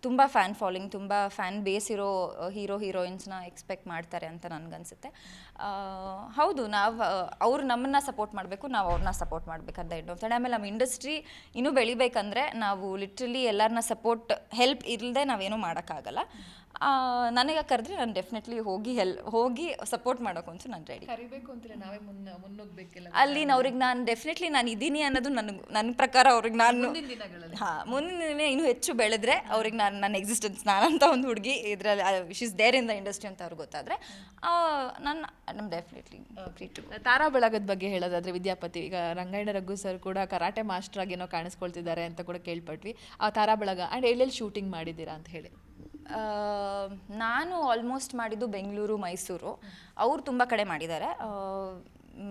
ತುಂಬ ಫ್ಯಾನ್ ಫಾಲೋಯಿಂಗ್ ತುಂಬ ಫ್ಯಾನ್ ಬೇಸ್ ಇರೋ ಹೀರೋ ಹೀರೋಯಿನ್ಸ್ನ ಎಕ್ಸ್ಪೆಕ್ಟ್ ಮಾಡ್ತಾರೆ ಅಂತ ನನಗನ್ಸುತ್ತೆ. ಹೌದು, ನಾವು ಅವ್ರು ನಮ್ಮನ್ನ ಸಪೋರ್ಟ್ ಮಾಡಬೇಕು, ನಾವು ಅವ್ರನ್ನ ಸಪೋರ್ಟ್ ಮಾಡ್ಬೇಕಂತ ಎಂಡ್ ಆಫ್ ಆಮೇಲೆ ನಮ್ಮ ಇಂಡಸ್ಟ್ರಿ ಇನ್ನೂ ಬೆಳಿಬೇಕಂದ್ರೆ ನಾವು ಲಿಟ್ರಲಿ ಎಲ್ಲರನ್ನ ಸಪೋರ್ಟ್ ಹೆಲ್ಪ್ ಇಲ್ಲದೆ ನಾವೇನೂ ಮಾಡೋಕ್ಕಾಗಲ್ಲ. ನನಗೆ ಕರೆದ್ರೆ ನಾನು ಡೆಫಿನೆಟ್ಲಿ ಹೋಗಿ ಹೆಲ್ ಹೋಗಿ ಸಪೋರ್ಟ್ ಮಾಡೋಕ್ಕಂತೂ ನಾನು ರೆಡಿ ಕರಿಬೇಕು ಅಂತಿಲ್ಲ ನಾವೇ ಮುನ್ನ ಮುನ್ನುಗ್ಬೇಕಿಲ್ಲ. ಅಲ್ಲಿ ಅವ್ರಿಗೆ ನಾನು ಡೆಫಿನೆಟ್ಲಿ ನಾನು ಇದ್ದೀನಿ ಅನ್ನೋದು ನನಗೆ ನನ್ನ ಪ್ರಕಾರ ಅವ್ರಿಗೆ ನಾನು ಹಾಂ ಮುಂದಿನ ದಿನ ಇನ್ನೂ ಹೆಚ್ಚು ಬೆಳೆದ್ರೆ ಅವ್ರಿಗೆ ನಾನು ನನ್ನ ಎಕ್ಸಿಸ್ಟೆನ್ಸ್ ನಾನಂತ ಒಂದು ಹುಡುಗಿ ಇದರಲ್ಲಿ wish is there in the industry ಅಂತ ಅವ್ರಿಗೆ ಗೊತ್ತಾದರೆ ನಾನು ನಮ್ಮ ಡೆಫಿನೆಟ್ಲಿ ತಾರಾ ಬೆಳಗದ ಬಗ್ಗೆ ಹೇಳೋದಾದ್ರೆ ವಿದ್ಯಾಪತಿ ಈಗ ರಂಗಾಯಣ ರಘು ಸರ್ ಕೂಡ ಕರಾಟೆ ಮಾಸ್ಟರ್ ಆಗಿ ಏನೋ ಕಾಣಿಸ್ಕೊಳ್ತಿದ್ದಾರೆ ಅಂತ ಕೂಡ ಕೇಳ್ಪಟ್ವಿ. ಆ ತಾರಾ ಬೆಳಗ ಆ್ಯಂಡ್ ಎಲ್ಲೆಲ್ಲಿ ಶೂಟಿಂಗ್ ಮಾಡಿದ್ದೀರಾ ಅಂತ ಹೇಳಿ. ನಾನು ಆಲ್ಮೋಸ್ಟ್ ಮಾಡಿದ್ದು ಬೆಂಗಳೂರು ಮೈಸೂರು. ಅವರು ತುಂಬ ಕಡೆ ಮಾಡಿದ್ದಾರೆ.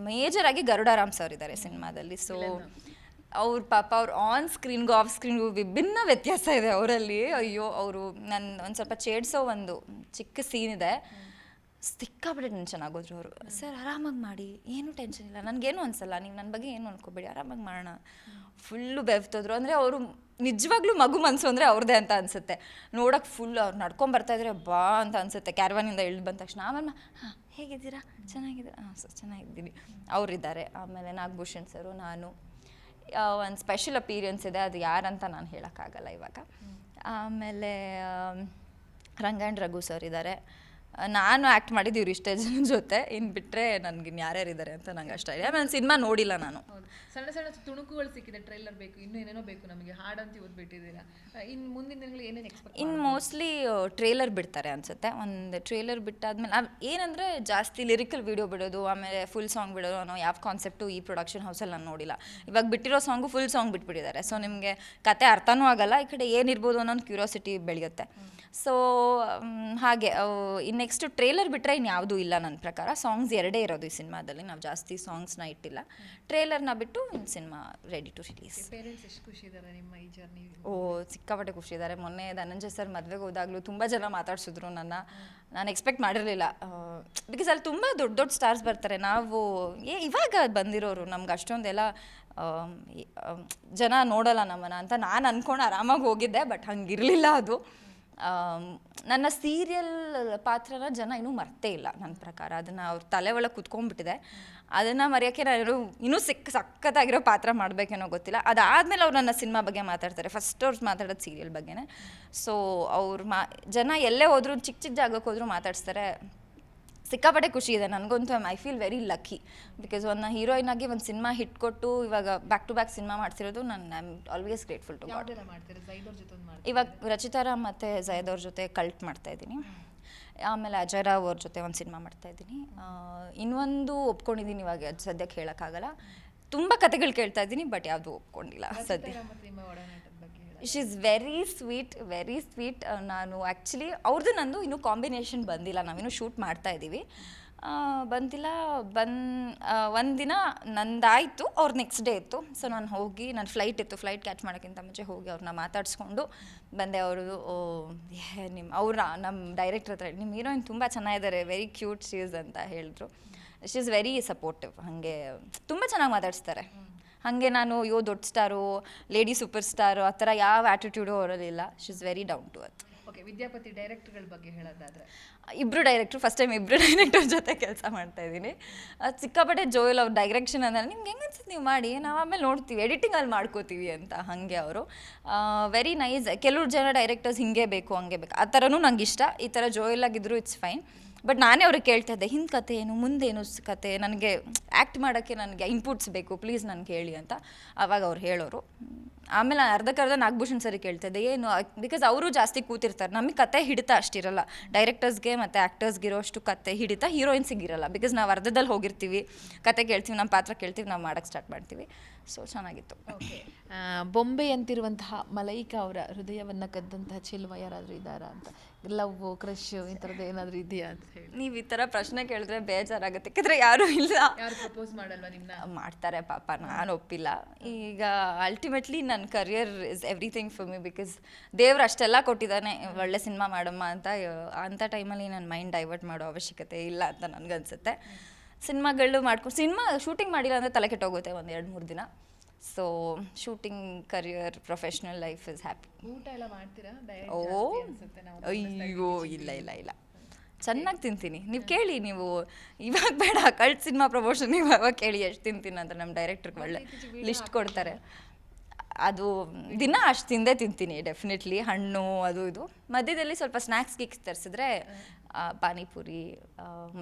ಮೇಜರ್ ಆಗಿ ಗರುಡಾರಾಮ್ ಸರ್ ಇದ್ದಾರೆ ಸಿನಿಮಾದಲ್ಲಿ. ಸೊ ಅವ್ರ ಪಾಪ ಅವ್ರು ಆನ್ ಸ್ಕ್ರೀನ್ಗೂ ಆಫ್ ಸ್ಕ್ರೀನ್ಗೂ ವಿಭಿನ್ನ ವ್ಯತ್ಯಾಸ ಇದೆ ಅವರಲ್ಲಿ. ಅಯ್ಯೋ ಅವರು ನನ್ನ ಒಂದು ಸ್ವಲ್ಪ ಚೇಡ್ಸೋ ಒಂದು ಚಿಕ್ಕ ಸೀನ್ ಇದೆ. ಸಿಕ್ಕಾಪಟ್ಟೆ ಟೆನ್ಷನ್ ಆಗೋದ್ರು ಅವರು. ಸರ್ ಆರಾಮಾಗಿ ಮಾಡಿ ಏನೂ ಟೆನ್ಷನ್ ಇಲ್ಲ ನನಗೇನು ಅನ್ಸಲ್ಲ ನೀವು ನನ್ನ ಬಗ್ಗೆ ಏನು ಅನ್ಕೋಬೇಡಿ ಆರಾಮಾಗಿ ಮಾಡೋಣ. ಫುಲ್ಲು ಬೆವ್ತೋದ್ರು. ಅಂದರೆ ಅವರು ನಿಜವಾಗ್ಲೂ ಮಗು ಮನಸ್ಸು ಅಂದರೆ ಅವ್ರದ್ದೇ ಅಂತ ಅನಿಸುತ್ತೆ. ನೋಡೋಕೆ ಫುಲ್ ಅವ್ರು ನಡ್ಕೊಂಡ್ ಬರ್ತಾ ಇದ್ರೆ ಬಾ ಅಂತ ಅನಿಸುತ್ತೆ ಕ್ಯಾರವಾನಿಂದ ಇಳಿದು ಬಂದ ತಕ್ಷಣ. ಆಮೇಲೆ ಹಾಂ ಹೇಗಿದ್ದೀರಾ? ಚೆನ್ನಾಗಿದ್ದೀರಾ ಹಾಂ ಸರ್ ಚೆನ್ನಾಗಿದ್ದೀವಿ ಅವರಿದ್ದಾರೆ. ಆಮೇಲೆ ನಾಗಭೂಷಣ್ ಸರು ನಾನು. ಒಂದು ಸ್ಪೆಷಲ್ ಅಪೀರಿಯನ್ಸ್ ಇದೆ ಅದು ಯಾರಂತ ನಾನು ಹೇಳೋಕ್ಕಾಗಲ್ಲ ಇವಾಗ. ಆಮೇಲೆ ಆಮ್, ರಂಗಾಯಣ್ ರಘು ಸರ್ ಇದ್ದಾರೆ ನಾನು ಆ್ಯಕ್ಟ್ ಮಾಡಿದ್ದು ಇವ್ರು ಇಷ್ಟೇ ಜನ ಜೊತೆ. ಇನ್ನು ಬಿಟ್ಟರೆ ನನಗೆ ಯಾರ್ಯಾರು ಇದ್ದಾರೆ ಅಂತ ನಂಗೆ ಅಷ್ಟ ಇಲ್ಲ ಆಮೇಲೆ ಸಿನಿಮಾ ನೋಡಿಲ್ಲ ನಾನು. ಸಣ್ಣ ಸಣ್ಣ ತುಣುಕುಗಳು ಸಿಕ್ಕಿದೆ ಟ್ರೈಲರ್ ಬೇಕು ಇನ್ನೂ ಏನೇನೋ ಬೇಕು ನಮಗೆ ಹಾಡಂತ ಇವತ್ತು ಬಿಟ್ಟಿದ್ದೀರಾ ಇನ್ನು ಮುಂದಿನ ದಿನಗಳು ಏನೇನು ಎಕ್ಸ್ಪೆಕ್ಟ್ ಇನ್ನು ಮೋಸ್ಟ್ಲಿ ಟ್ರೇಲರ್ ಬಿಡ್ತಾರೆ ಅನ್ಸುತ್ತೆ. ಒಂದು ಟ್ರೇಲರ್ ಬಿಟ್ಟಾದ್ಮೇಲೆ ನಾವು ಏನಂದರೆ ಜಾಸ್ತಿ ಲಿರಿಕಲ್ ವಿಡಿಯೋ ಬಿಡೋದು ಆಮೇಲೆ ಫುಲ್ ಸಾಂಗ್ ಬಿಡೋದು ಅನ್ನೋ ಯಾವ ಕಾನ್ಸೆಪ್ಟು ಈ ಪ್ರೊಡಕ್ಷನ್ ಹೌಸಲ್ಲಿ ನಾನು ನೋಡಿಲ್ಲ. ಇವಾಗ ಬಿಟ್ಟಿರೋ ಸಾಂಗು ಫುಲ್ ಸಾಂಗ್ ಬಿಟ್ಬಿಟ್ಟಿದ್ದಾರೆ. ಸೊ ನಿಮಗೆ ಕತೆ ಅರ್ಥನೂ ಆಗಲ್ಲ ಈ ಕಡೆ ಏನಿರ್ಬೋದು ಅನ್ನೋ ಒಂದು ಕ್ಯೂರಿಯಾಸಿಟಿ ಬೆಳೆಯುತ್ತೆ. ಸೊ ಹಾಗೆ ಇನ್ನು ನೆಕ್ಸ್ಟ್ ಟ್ರೇಲರ್ ಬಿಟ್ಟರೆ ಇನ್ನು ಯಾವುದೂ ಇಲ್ಲ ನನ್ನ ಪ್ರಕಾರ. ಸಾಂಗ್ಸ್ ಎರಡೇ ಇರೋದು ಈ ಸಿನಿಮಾದಲ್ಲಿ. ನಾವು ಜಾಸ್ತಿ ಸಾಂಗ್ಸ್ನ ಇಟ್ಟಿಲ್ಲ. ಟ್ರೇಲರ್ನ ಬಿಟ್ಟು cinema ready to release parents ಎಷ್ಟು ಖುಷಿ ಇದ್ದಾರೆ ನಿಮ್ಮ ಈ ಜರ್ನಿ ಓ ಸಿಕ್ಕಾಪಟ್ಟೆ ಖುಷಿ ಇದ್ದಾರೆ ಮೊನ್ನೆ ಧನಂಜಯ್ ಸರ್ ಮದುವೆಗೆ ಹೋದಾಗಲೂ ತುಂಬ ಜನ ಮಾತಾಡ್ಸಿದ್ರು ನನ್ನ. ನಾನು ಎಕ್ಸ್ಪೆಕ್ಟ್ ಮಾಡಿರಲಿಲ್ಲ. ಬಿಕಾಸ್ ಅಲ್ಲಿ ತುಂಬ ದೊಡ್ಡ ದೊಡ್ಡ ಸ್ಟಾರ್ಸ್ ಬರ್ತಾರೆ. ನಾವು ಏ ಇವಾಗ ಬಂದಿರೋರು. ನಮ್ಗೆ ಅಷ್ಟೊಂದೆಲ್ಲ ಜನ ನೋಡಲ್ಲ ನಮ್ಮನ್ನ ಅಂತ ನಾನು ಅಂದ್ಕೊಂಡು ಆರಾಮಾಗಿ ಹೋಗಿದ್ದೆ ಬಟ್ ಹಂಗಿರಲಿಲ್ಲ ಅದು. ನನ್ನ ಸೀರಿಯಲ್ ಪಾತ್ರನ ಜನ ಇನ್ನೂ ಮರ್ತೇ ಇಲ್ಲ ನನ್ನ ಪ್ರಕಾರ. ಅದನ್ನು ಅವ್ರ ತಲೆ ಒಳಗೆ ಕುತ್ಕೊಂಡ್ಬಿಟ್ಟಿದೆ. ಅದನ್ನು ಮರೆಯೋಕ್ಕೆ ನಾನು ಇನ್ನೂ ಸಿಕ್ಕ ಸಖತ್ತಾಗಿರೋ ಪಾತ್ರ ಮಾಡಬೇಕೇನೋ ಗೊತ್ತಿಲ್ಲ. ಅದಾದಮೇಲೆ ಅವ್ರು ನನ್ನ ಸಿನಿಮಾ ಬಗ್ಗೆ ಮಾತಾಡ್ತಾರೆ. ಫಸ್ಟ್ ಅವ್ರು ಮಾತಾಡೋದು ಸೀರಿಯಲ್ ಬಗ್ಗೆನೇ. ಸೊ ಅವ್ರು ಮಾ, ಜನ ಎಲ್ಲೇ ಹೋದ್ರು ಚಿಕ್ಕ ಚಿಕ್ಕ ಜಾಗಕ್ಕೆ ಹೋದರೂ ಮಾತಾಡ್ಸ್ತಾರೆ. ಸಿಕ್ಕಾಪಟ್ಟೆ ಖುಷಿ ಇದೆ. ನನಗಂತೂ I feel very lucky. Because ಒಂದು ಹೀರೋಯಿನ್ ಆಗಿ ಒಂದು ಸಿನಿಮಾ ಹಿಟ್ ಕೊಟ್ಟು ಇವಾಗ ಬ್ಯಾಕ್ ಟು ಬ್ಯಾಕ್ ಸಿನಿಮಾ ಮಾಡ್ತಿರೋದು ನಾನು I am always grateful to God ಇವಾಗ ರಚಿತಾರ ಮತ್ತು ಜಯದ್ ಅವ್ರ ಜೊತೆ ಕಲ್ಟ್ ಮಾಡ್ತಾ ಇದ್ದೀನಿ. ಆಮೇಲೆ ಅಜಯ್ ರಾವ್ ಅವ್ರ ಜೊತೆ ಒಂದು ಸಿನಿಮಾ ಮಾಡ್ತಾ ಇದ್ದೀನಿ. ಇನ್ನೊಂದು ಒಪ್ಕೊಂಡಿದ್ದೀನಿ ಇವಾಗ ಸದ್ಯಕ್ಕೆ ಹೇಳೋಕ್ಕಾಗಲ್ಲ. ತುಂಬ ಕತೆಗಳು ಕೇಳ್ತಾ ಇದ್ದೀನಿ ಬಟ್ ಯಾವುದು ಒಪ್ಕೊಂಡಿಲ್ಲ ಸದ್ಯ. She is very sweet very sweet ನಾನು ಆ್ಯಕ್ಚುಲಿ ಅವ್ರದ್ದು ನಂದು ಇನ್ನೂ ಕಾಂಬಿನೇಷನ್ ಬಂದಿಲ್ಲ. ನಾವಿನ್ನೂ ಶೂಟ್ ಮಾಡ್ತಾ ಇದ್ದೀವಿ ಬಂದಿಲ್ಲ ಬನ್ ಒಂದಿನ ನಂದಾಯಿತು, ಅವ್ರ ನೆಕ್ಸ್ಟ್ ಡೇ ಇತ್ತು. ಸೊ ನಾನು ಹೋಗಿ ನನ್ನ ಫ್ಲೈಟ್ ಇತ್ತು. ಫ್ಲೈಟ್ ಕ್ಯಾಚ್ ಮಾಡೋಕ್ಕಿಂತ ಮುಂಚೆ ಹೋಗಿ ಅವ್ರನ್ನ ಮಾತಾಡಿಸ್ಕೊಂಡು ಬಂದೆ. ಅವರು ನಿಮ್ಮ ಅವ್ರ ನಮ್ಮ ಡೈರೆಕ್ಟ್ರ್ ಹತ್ರ ನಿಮ್ಮ ಹೀರೋಯಿನ್ ತುಂಬ ಚೆನ್ನಾಗಿದ್ದಾರೆ. ವೆರಿ ಕ್ಯೂಟ್ ಶೀಸ್ ಅಂತ ಹೇಳಿದ್ರು. ಶಿ ಇಸ್ ವೆರಿ ಸಪೋರ್ಟಿವ್ ಹಾಗೆ, ತುಂಬ ಚೆನ್ನಾಗಿ ಮಾತಾಡಿಸ್ತಾರೆ. ಹಾಗೆ ನಾನು ಅಯ್ಯೋ ದೊಡ್ಡ ಸ್ಟಾರು ಲೇಡಿ ಸೂಪರ್ ಸ್ಟಾರು ಆ ಥರ ಯಾವ attitude ಅವರಲ್ಲಿಲ್ಲ she is very down to earth okay Vidyapathi ಡೈರೆಕ್ಟ್ಗಳ ಬಗ್ಗೆ ಹೇಳೋದಾದ್ರೆ? ಇಬ್ಬರು ಡೈರೆಕ್ಟ್ರು ಫಸ್ಟ್ ಟೈಮ್ ಇಬ್ಬರು ಡೈರೆಕ್ಟರ್ ಜೊತೆ ಕೆಲಸ ಮಾಡ್ತಾ ಇದ್ದೀನಿ. ಅದ್ ಸಿಕ್ಕಾಪಟ್ಟೆ ಜೋಯಲ್ ಅವ್ರ ಡೈರೆಕ್ಷನ್ ಅಂದರೆ ನಿಮ್ಗೆ ಹೆಂಗೆ ಅನ್ಸುತ್ತೆ ನೀವು ಮಾಡಿ? ನಾವು ಆಮೇಲೆ ನೋಡ್ತೀವಿ ಎಡಿಟಿಂಗಲ್ಲಿ ಮಾಡ್ಕೋತೀವಿ ಅಂತ ಹಾಗೆ ಅವರು. ವೆರಿ ನೈಸ್ ಕೆಲವ್ರು ಜನ ಡೈರೆಕ್ಟರ್ಸ್ ಹಿಂಗೆ ಬೇಕು ಹಂಗೆ ಬೇಕು. ಆ ಥರನೂ ನಂಗೆ ಇಷ್ಟ ಈ ಥರ ಜೋಯಲ್ ಆಗಿದ್ರು ಇಟ್ಸ್ ಫೈನ್ ಬಟ್ ನಾನೇ ಅವ್ರಿಗೆ ಕೇಳ್ತಾ ಇದ್ದೆ, ಹಿಂದೆ ಕತೆ ಏನು? ಮುಂದೇನು ಕತೆ? ನನಗೆ ಆ್ಯಕ್ಟ್ ಮಾಡೋಕ್ಕೆ ನನಗೆ ಇನ್ಪುಟ್ಸ್ ಬೇಕು ಪ್ಲೀಸ್ ನನಗೆ ಹೇಳಿ ಅಂತ ಆವಾಗ ಅವ್ರು ಹೇಳೋರು. ಆಮೇಲೆ ಅರ್ಧಕ್ಕರ್ಧ ನಾಗಭೂಷಣ್ ಸರಿ ಕೇಳ್ತಾ ಇದ್ದೆ, ಏನು? ಬಿಕಾಸ್ ಅವರು ಜಾಸ್ತಿ ಕೂತಿರ್ತಾರೆ, ನಮಗೆ ಕತೆ ಹಿಡಿತ ಅಷ್ಟಿರಲ್ಲ. ಡೈರೆಕ್ಟರ್ಸ್ಗೆ ಮತ್ತು ಆ್ಯಕ್ಟರ್ಸ್ಗೆ ಇರೋಷ್ಟು ಕತೆ ಹಿಡಿತ ಹೀರೋಯಿನ್ಸಿಗೆ ಇರಲ್ಲ. ಬಿಕಾಸ್ ನಾವು ಅರ್ಧದಲ್ಲಿ ಹೋಗಿರ್ತೀವಿ, ಕತೆ ಕೇಳ್ತೀವಿ ನಮ್ಮ ಪಾತ್ರ ಕೇಳ್ತೀವಿ, ನಾವು ಮಾಡೋಕ್ಕೆ ಸ್ಟಾರ್ಟ್ ಮಾಡ್ತೀವಿ. ಸೊ ಚೆನ್ನಾಗಿತ್ತು. ಬೊಂಬೆ ಅಂತಿರುವಂತಹ ಮಲೈಕಾ ಅವರ ಹೃದಯವನ್ನು ಕದ್ದಂತಹ ಚೆಲುವ ಯಾರಾದರೂ ಇದ್ದಾರಾ ಅಂತ? ಲವ್ ಕ್ರಶ್ ಈ ಥರದ್ದು ಏನಾದರೂ ಇದೆಯಾ ಅಂತ ಹೇಳಿ. ನೀವು ಈ ಥರ ಪ್ರಶ್ನೆ ಕೇಳಿದ್ರೆ ಬೇಜಾರಾಗುತ್ತೆ. ಯಾಕಂದರೆ ಯಾರೂ ಇಲ್ಲ. ಯಾರು ಪ್ರಪೋಸ್ ಮಾಡಲ್ವಾ ನಿಮ್ಮನ್ನ ಮಾಡ್ತಾರೆ ಪಾಪ ನಾನು ಒಪ್ಪಿಲ್ಲ. ಈಗ ಅಲ್ಟಿಮೇಟ್ಲಿ ನನ್ನ career is everything for me because ದೇವ್ರು ಅಷ್ಟೆಲ್ಲ ಕೊಟ್ಟಿದ್ದಾನೆ ಒಳ್ಳೆ ಸಿನಿಮಾ ಮಾಡಮ್ಮ ಅಂತ ಅಂಥ ಟೈಮಲ್ಲಿ ನನ್ನ ಮೈಂಡ್ ಡೈವರ್ಟ್ ಮಾಡೋ ಅವಶ್ಯಕತೆ ಇಲ್ಲ ಅಂತ ನನಗನ್ಸುತ್ತೆ. ಸಿನಿಮಾಗಳು ಮಾಡ್ಕೊಂಡು ಸಿನಿಮಾ ಶೂಟಿಂಗ್ ಮಾಡಿಲ್ಲ ಅಂದರೆ ತಲೆ ಕೆಟ್ಟೋಗುತ್ತೆ ಒಂದು ಎರಡು ಮೂರು ದಿನ. So shooting career professional life is happy ಊಟ ಎಲ್ಲ ಮಾಡ್ತೀರಾ? Diet ಓ ಜಾಸ್ತಿ ಅನ್ಸುತ್ತೆ ನಾವು ಅಯ್ಯೋ ಇಲ್ಲ ಇಲ್ಲ ಇಲ್ಲ. ಚೆನ್ನಾಗಿ ತಿಂತೀನಿ. ನೀವು ಕೇಳಿ ನೀವು ಇವಾಗ ಬೇಡ ಕಳ್ಟ್ ಸಿನಿಮಾ ಪ್ರಮೋಷನ್ ಇವಾಗ ಕೇಳಿ ಎಷ್ಟು ತಿಂತೀನಿ ಅಂತ ನಮ್ಮ ಡೈರೆಕ್ಟ್ರಿಗೆ ಒಳ್ಳೆ ಲಿಸ್ಟ್ ಕೊಡ್ತಾರೆ. ಅದು ದಿನ ಅಷ್ಟು ತಿಂದೇ ತಿಂತೀನಿ ಡೆಫಿನೆಟ್ಲಿ ಹಣ್ಣು ಅದು ಇದು. ಮಧ್ಯದಲ್ಲಿ ಸ್ವಲ್ಪ ಸ್ನ್ಯಾಕ್ಸ್ ಕಿಕ್ಸ್ ತರಿಸಿದ್ರೆ ಪಾನಿಪುರಿ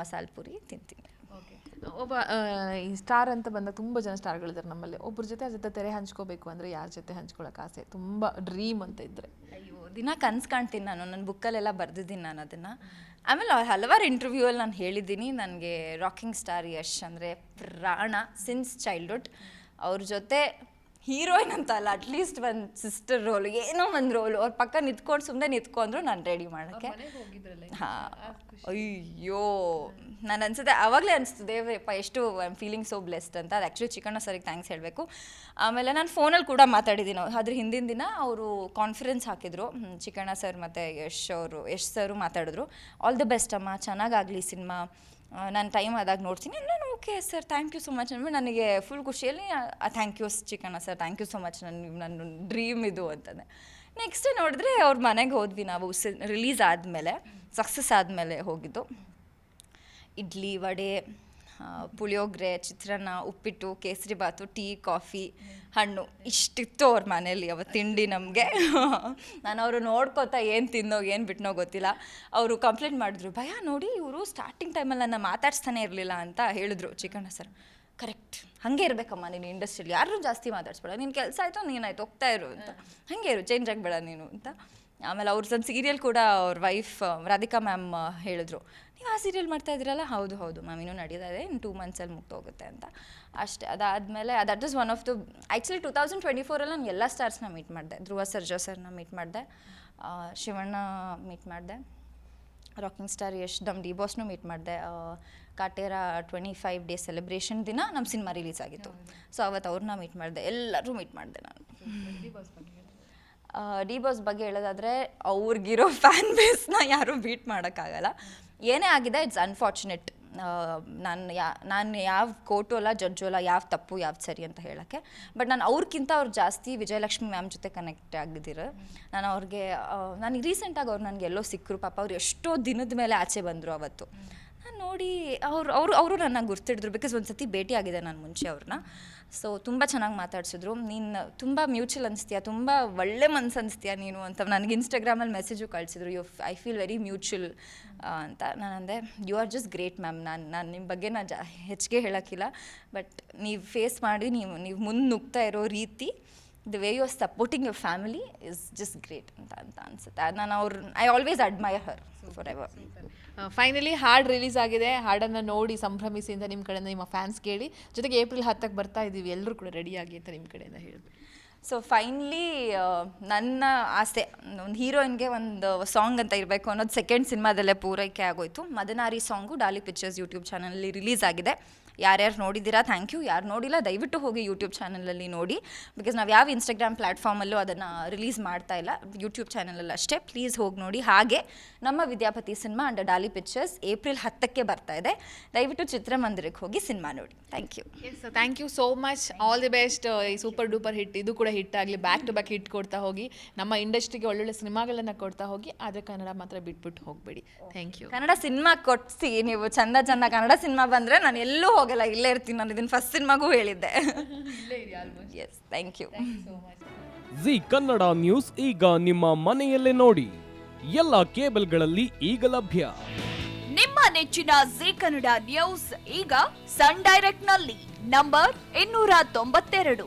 ಮಸಾಲೆ ಪುರಿ ತಿಂತೀನಿ. ಒಬ್ಬ ಆ, ಈ ಸ್ಟಾರ್ ಅಂತ ಬಂದಾಗ ತುಂಬ ಜನ ಸ್ಟಾರ್ಗಳಿದ್ದಾರೆ ನಮ್ಮಲ್ಲಿ. ಒಬ್ಬರ ಜೊತೆ ಅದ್ರ ಜೊತೆ ತೆರೆ ಹಂಚ್ಕೋಬೇಕು ಅಂದರೆ ಯಾರ ಜೊತೆ ಹಂಚ್ಕೊಳಕ್ಕೆ ಆಸೆ? ತುಂಬ ಡ್ರೀಮ್ ಅಂತ ಇದ್ದರೆ ಅಯ್ಯೋ ದಿನ ಕನ್ಸು ಕಾಣ್ತೀನಿ ನಾನು. ನನ್ನ ಬುಕ್ಕಲ್ಲೆಲ್ಲ ಬರೆದಿದ್ದೀನಿ ನಾನು ಅದನ್ನು. ಆಮೇಲೆ ಹಲವಾರು ಇಂಟರ್ವ್ಯೂವಲ್ಲಿ ನಾನು ಹೇಳಿದ್ದೀನಿ. ನನಗೆ ರಾಕಿಂಗ್ ಸ್ಟಾರ್ ಯಶ್ ಅಂದರೆ ಪ್ರಾಣ ಸಿನ್ಸ್ ಚೈಲ್ಡ್ಹುಡ್ ಅವ್ರ ಜೊತೆ ಹೀರೋಯಿನ್ ಅಂತ ಅಲ್ಲ ಅಟ್ಲೀಸ್ಟ್ ಒಂದು ಸಿಸ್ಟರ್ ರೋಲ್ ಏನೋ ಒಂದು ರೋಲ್ ಅವ್ರ ಪಕ್ಕ ನಿಂತ್ಕೊಂಡು ಸುಮ್ಮನೆ ನಿಂತ್ಕೊಂಡ್ರು ನಾನು ರೆಡಿ ಮಾಡೋಕ್ಕೆ. ಹಾಂ. ಅಯ್ಯೋ. ನಾನು ಅನ್ಸುತ್ತೆ ಆವಾಗಲೇ ಅನಿಸ್ತು ದೇವ್ರಪ್ಪ ಎಷ್ಟು I am feeling so blessed ಅಂತ. ಅದು ಆ್ಯಕ್ಚುಲಿ ಚಿಕಣ್ಣ ಸರಿಗೆ ಥ್ಯಾಂಕ್ಸ್ ಹೇಳಬೇಕು. ಆಮೇಲೆ ನಾನು ಫೋನಲ್ಲಿ ಕೂಡ ಮಾತಾಡಿದ್ದೀನಿ. ಅದ್ರ ಹಿಂದಿನ ದಿನ ಅವರು ಕಾನ್ಫರೆನ್ಸ್ ಹಾಕಿದ್ರು. ಚಿಕ್ಕಣ್ಣ ಚಿಕಣ್ಣ ಸರ್ ಮತ್ತು ಯಶ್ ಅವರು ಯಶ್ ಸರು ಮಾತಾಡಿದ್ರು. ಆಲ್ ದಿ ಬೆಸ್ಟ್ ಅಮ್ಮ ಚೆನ್ನಾಗಾಗಲಿ ಸಿನಿಮಾ. ನಾನು ಟೈಮ್ ಆದಾಗ ನೋಡ್ತೀನಿ. ನಾನು okay sir thank you so much ಅಂದ್ಬಿಟ್ಟು ನನಗೆ ಫುಲ್ ಖುಷಿಯಲ್ಲಿ thank you Chikkanna sir thank you so much ನನ್ನ ನನ್ನ ಡ್ರೀಮ್ ಇದು ಅಂತಂದೆ. ನೆಕ್ಸ್ಟ್ ನೋಡಿದ್ರೆ ಅವ್ರ ಮನೆಗೆ ಹೋದ್ವಿ ನಾವು ರಿಲೀಸ್ ಆದಮೇಲೆ ಸಕ್ಸಸ್ ಆದಮೇಲೆ ಹೋಗಿದ್ದು. ಇಡ್ಲಿ, ವಡೆ ಪುಳಿಯೋಗರೆ ಚಿತ್ರಾನ್ನ, ಉಪ್ಪಿಟ್ಟು, ಕೇಸರಿ ಬಾತು, ಟೀ, ಕಾಫಿ, ಹಣ್ಣು ಇಷ್ಟಿತ್ತು ಅವ್ರ ಮನೇಲಿ ಅವ ತಿಂಡಿ ನಮಗೆ. ನಾನು ಅವರು ನೋಡ್ಕೋತಾ ಏನು ತಿನ್ನೋ ಏನು ಬಿಟ್ನೋ ಗೊತ್ತಿಲ್ಲ. ಅವರು ಕಂಪ್ಲೇಂಟ್ ಮಾಡಿದ್ರು, ಭಯ, ನೋಡಿ ಇವರು ಸ್ಟಾರ್ಟಿಂಗ್ ಟೈಮಲ್ಲಿ ನನ್ನ ಮಾತಾಡ್ಸ್ತಾನೆ ಇರಲಿಲ್ಲ ಅಂತ ಹೇಳಿದ್ರು ಚಿಕಣ್ಣ ಸರ್ ಕರೆಕ್ಟ್ ಹಾಗೆ ಇರಬೇಕಮ್ಮ, ನೀನು ಇಂಡಸ್ಟ್ರಿಯಲ್ಲಿ ಯಾರೂ ಜಾಸ್ತಿ ಮಾತಾಡ್ಸ್ಬೇಡ. ನಿನ್ನ ಕೆಲಸ ಆಯಿತು ನೀನಾಯ್ತು ಹೋಗ್ತಾ ಇರು ಅಂತ. ಹಾಗೆ ಇರು ಚೇಂಜ್ ಆಗಬೇಡ ನೀನು ಅಂತ. ಆಮೇಲೆ ಅವ್ರ ಒಂದು ಸೀರಿಯಲ್ ಕೂಡ ಅವ್ರ ವೈಫ್ ರಾಧಿಕಾ ಮ್ಯಾಮ್ ಹೇಳಿದ್ರು. ನೀವು ಆ ಸೀರಿಯಲ್ ಮಾಡ್ತಾ ಇದ್ದೀರಲ್ಲ? ಹೌದು ಹೌದು ಮ್ಯಾಮ್ ಇನ್ನೂ ನಡೀತಾ ಇದೆ. ಇನ್ನು ಟೂ ಮಂತ್ಸಲ್ಲಿ ಹೋಗುತ್ತೆ ಅಂತ. ಅಷ್ಟೇ. ಅದಾದಮೇಲೆ that is one of the actually two thousand twenty ಫೋರಲ್ಲಿ ನಾನು ಎಲ್ಲ ಸ್ಟಾರ್ಸ್ನ ಮೀಟ್ ಮಾಡಿದೆ. ಧ್ರುವ ಸರ್ಜಾ ಸರ್ನ ಮೀಟ್ ಮಾಡಿದೆ. ಶಿವಣ್ಣ ಮೀಟ್ ಮಾಡಿದೆ. ರಾಕಿಂಗ್ ಸ್ಟಾರ್ ಯಶ್ ದಮ್ ಡಿ ಬಾಸ್ನು ಮೀಟ್ ಮಾಡಿದೆ. Kaatera twenty five day celebration ದಿನ ನಮ್ಮ ಸಿನಿಮಾ ರಿಲೀಸ್ ಆಗಿತ್ತು. ಸೊ ಅವತ್ತು ಅವ್ರನ್ನ ಮೀಟ್ ಮಾಡಿದೆ. ಎಲ್ಲರೂ ಮೀಟ್ ಮಾಡಿದೆ ನಾನು. ಡಿ ಬಾಸ್ ಬಗ್ಗೆ ಹೇಳೋದಾದರೆ ಅವ್ರಿಗಿರೋ ಫ್ಯಾನ್ ಬೇಸ್ನ ಯಾರೂ ಬೀಟ್ ಮಾಡೋಕ್ಕಾಗಲ್ಲ. ಏನೇ ಆಗಿದೆ ಇಟ್ಸ್ ಅನ್ಫಾರ್ಚುನೇಟ್ ನಾನು ಯಾ, ನಾನು ಯಾವ ಕೋಟು ಅಲ್ಲ ಜಡ್ಜು ಅಲ್ಲ, ಯಾವ ತಪ್ಪು ಯಾವ್ದು ಸರಿ ಅಂತ ಹೇಳೋಕ್ಕೆ. ಬಟ್ ನಾನು ಅವ್ರಿಗಿಂತ ಅವ್ರು ಜಾಸ್ತಿ ವಿಜಯಲಕ್ಷ್ಮಿ ಮ್ಯಾಮ್ ಜೊತೆ ಕನೆಕ್ಟ್ ಆಗಿದ್ದೀರ. ನಾನು ಅವ್ರಿಗೆ ನನಗೆ ರೀಸೆಂಟಾಗಿ ಅವ್ರು ನನಗೆ ಎಲ್ಲೋ ಸಿಕ್ಕರು ಪಾಪ ಅವ್ರು ಎಷ್ಟೋ ದಿನದ ಮೇಲೆ ಆಚೆ ಬಂದರು ಅವತ್ತು. ನಾನು ನೋಡಿ, ಅವ್ರು, ಅವರು ಅವರು ನನ್ನ ಗುರ್ತಿಡಿದ್ರು ಬಿಕಾಸ್ ಒಂದು ಸತಿ ಭೇಟಿ ಆಗಿದೆ ನಾನು ಮುಂಚೆ ಅವ್ರನ್ನ. ಸೊ ತುಂಬ ಚೆನ್ನಾಗಿ ಮಾತಾಡ್ಸಿದ್ರು. ನೀನು ತುಂಬ ಮ್ಯೂಚುವಲ್ ಅನಿಸ್ತೀಯ? ತುಂಬ ಒಳ್ಳೆ ಮನ್ಸು ಅನಿಸ್ತೀಯ ನೀನು ಅಂತ ನನಗೆ ಇನ್ಸ್ಟಾಗ್ರಾಮಲ್ಲಿ ಮೆಸೇಜು ಕಳಿಸಿದ್ರು. You I feel very mutual ಅಂತ. ನಾನು ಅಂದೆ you are just great ma'am ನಾನು ನಾನು ನಿಮ್ಮ ಬಗ್ಗೆ ನಾನು ಜಾ, ಹೆಚ್ಚಿಗೆ ಹೇಳೋಕ್ಕಿಲ್ಲ. ಬಟ್ ನೀವು ಫೇಸ್ ಮಾಡಿ, ನೀವು ನೀವು ಮುಂದೆ ನುಗ್ತಾ ಇರೋ ರೀತಿ the way you are supporting your family is just great ಅಂತ ಅಂತ ಅನ್ಸುತ್ತೆ. ನಾನು ಅವ್ರು I always admire her forever finally ಹಾಡ್ ರಿಲೀಸ್ ಆಗಿದೆ. ಹಾಡನ್ನು ನೋಡಿ ಸಂಭ್ರಮಿಸಿ ಅಂತ ನಿಮ್ಮ ಕಡೆಯಿಂದ ನಿಮ್ಮ ಫ್ಯಾನ್ಸ್ ಕೇಳಿ. ಜೊತೆಗೆ ಏಪ್ರಿಲ್ ಹತ್ತಕ್ಕೆ ಬರ್ತಾ ಇದ್ದೀವಿ ಎಲ್ಲರೂ ಕೂಡ ರೆಡಿಯಾಗಿ ಅಂತ ನಿಮ್ಮ ಕಡೆಯಿಂದ ಹೇಳಬೇಕು. ಸೊ ಫೈನ್ಲಿ ನನ್ನ ಆಸೆ, ಒಂದು ಹೀರೋಯಿನ್ಗೆ ಒಂದು ಸಾಂಗ್ ಅಂತ ಇರಬೇಕು ಅನ್ನೋದು ಸೆಕೆಂಡ್ ಸಿನಿಮಾದಲ್ಲೇ ಪೂರೈಕೆ ಆಗೋಯ್ತು. Madanari song Daali Pictures YouTube ಚಾನಲಲ್ಲಿ ರಿಲೀಸ್ ಆಗಿದೆ. ಯಾರ್ಯಾರು ನೋಡಿದ್ದೀರಾ ಥ್ಯಾಂಕ್ ಯು ಯಾರು ನೋಡಿಲ್ಲ, ದಯವಿಟ್ಟು ಹೋಗಿ ಯೂಟ್ಯೂಬ್ ಚಾನಲಲ್ಲಿ ನೋಡಿ. ಬಿಕಾಸ್ ನಾವು ಯಾವ ಇನ್ಸ್ಟಾಗ್ರಾಮ್ ಪ್ಲ್ಯಾಟ್ಫಾರ್ಮಲ್ಲೂ ಅದನ್ನು ರಿಲೀಸ್ ಮಾಡ್ತಾ ಇಲ್ಲ. ಯೂಟ್ಯೂಬ್ ಚಾನಲಲ್ಲಿ ಅಷ್ಟೇ. ಪ್ಲೀಸ್ ಹೋಗಿ ನೋಡಿ. ಹಾಗೆ ನಮ್ಮ Vidyapathi cinema and Daali Pictures April ಹತ್ತಕ್ಕೆ ಬರ್ತಾ ಇದೆ. ದಯವಿಟ್ಟು ಚಿತ್ರಮಂದಿರಕ್ಕೆ ಹೋಗಿ ಸಿನಿಮಾ ನೋಡಿ. Thank you thank you so much all the best ಈ ಸೂಪರ್ ಡೂಪರ್ ಹಿಟ್ ಇದು ಕೂಡ ಹಿಟ್ ಆಗಲಿ ಬ್ಯಾಕ್ ಟು ಬ್ಯಾಕ್ ಹಿಟ್ ಕೊಡ್ತಾ ಹೋಗಿ ನಮ್ಮ ಇಂಡಸ್ಟ್ರಿಗೆ ಒಳ್ಳೊಳ್ಳೆ ಸಿನಿಮಾಗಳನ್ನು ಕೊಡ್ತಾ ಹೋಗಿ ಆದರೆ ಕನ್ನಡ ಮಾತ್ರ ಬಿಟ್ಬಿಟ್ಟು ಹೋಗಬೇಡಿ. ಥ್ಯಾಂಕ್ ಯು ಕನ್ನಡ ಸಿನಿಮಾ ಕೊಡ್ಸಿ ನೀವು ಚಂದ ಚಂದ ಕನ್ನಡ ಸಿನಿಮಾ ಬಂದರೆ ನಾನು ಎಲ್ಲೂ ಹೋಗಲ್ಲ ಇಲ್ಲೇ ಇರ್ತೀನಿ ನಾನು ಇದನ್ನು ಫಸ್ಟ್ ಸಿನಿಮಾಗೂ ಹೇಳಿದ್ದೆ. Yes thank you Zee Kannada news ಈಗ ನಿಮ್ಮ ಮನೆಯಲ್ಲೇ ನೋಡಿ. ಎಲ್ಲ ಕೇಬಲ್ಗಳಲ್ಲಿ ಈಗ ಲಭ್ಯ. ನಿಮ್ಮ ನೆಚ್ಚಿನ ಜಿ ಕನ್ನಡ ನ್ಯೂಸ್ ಈಗ ಸನ್ ಡೈರೆಕ್ಟ್ನಲ್ಲಿ ನಂಬರ್ ಇನ್ನೂರ ತೊಂಬತ್ತೆರಡು.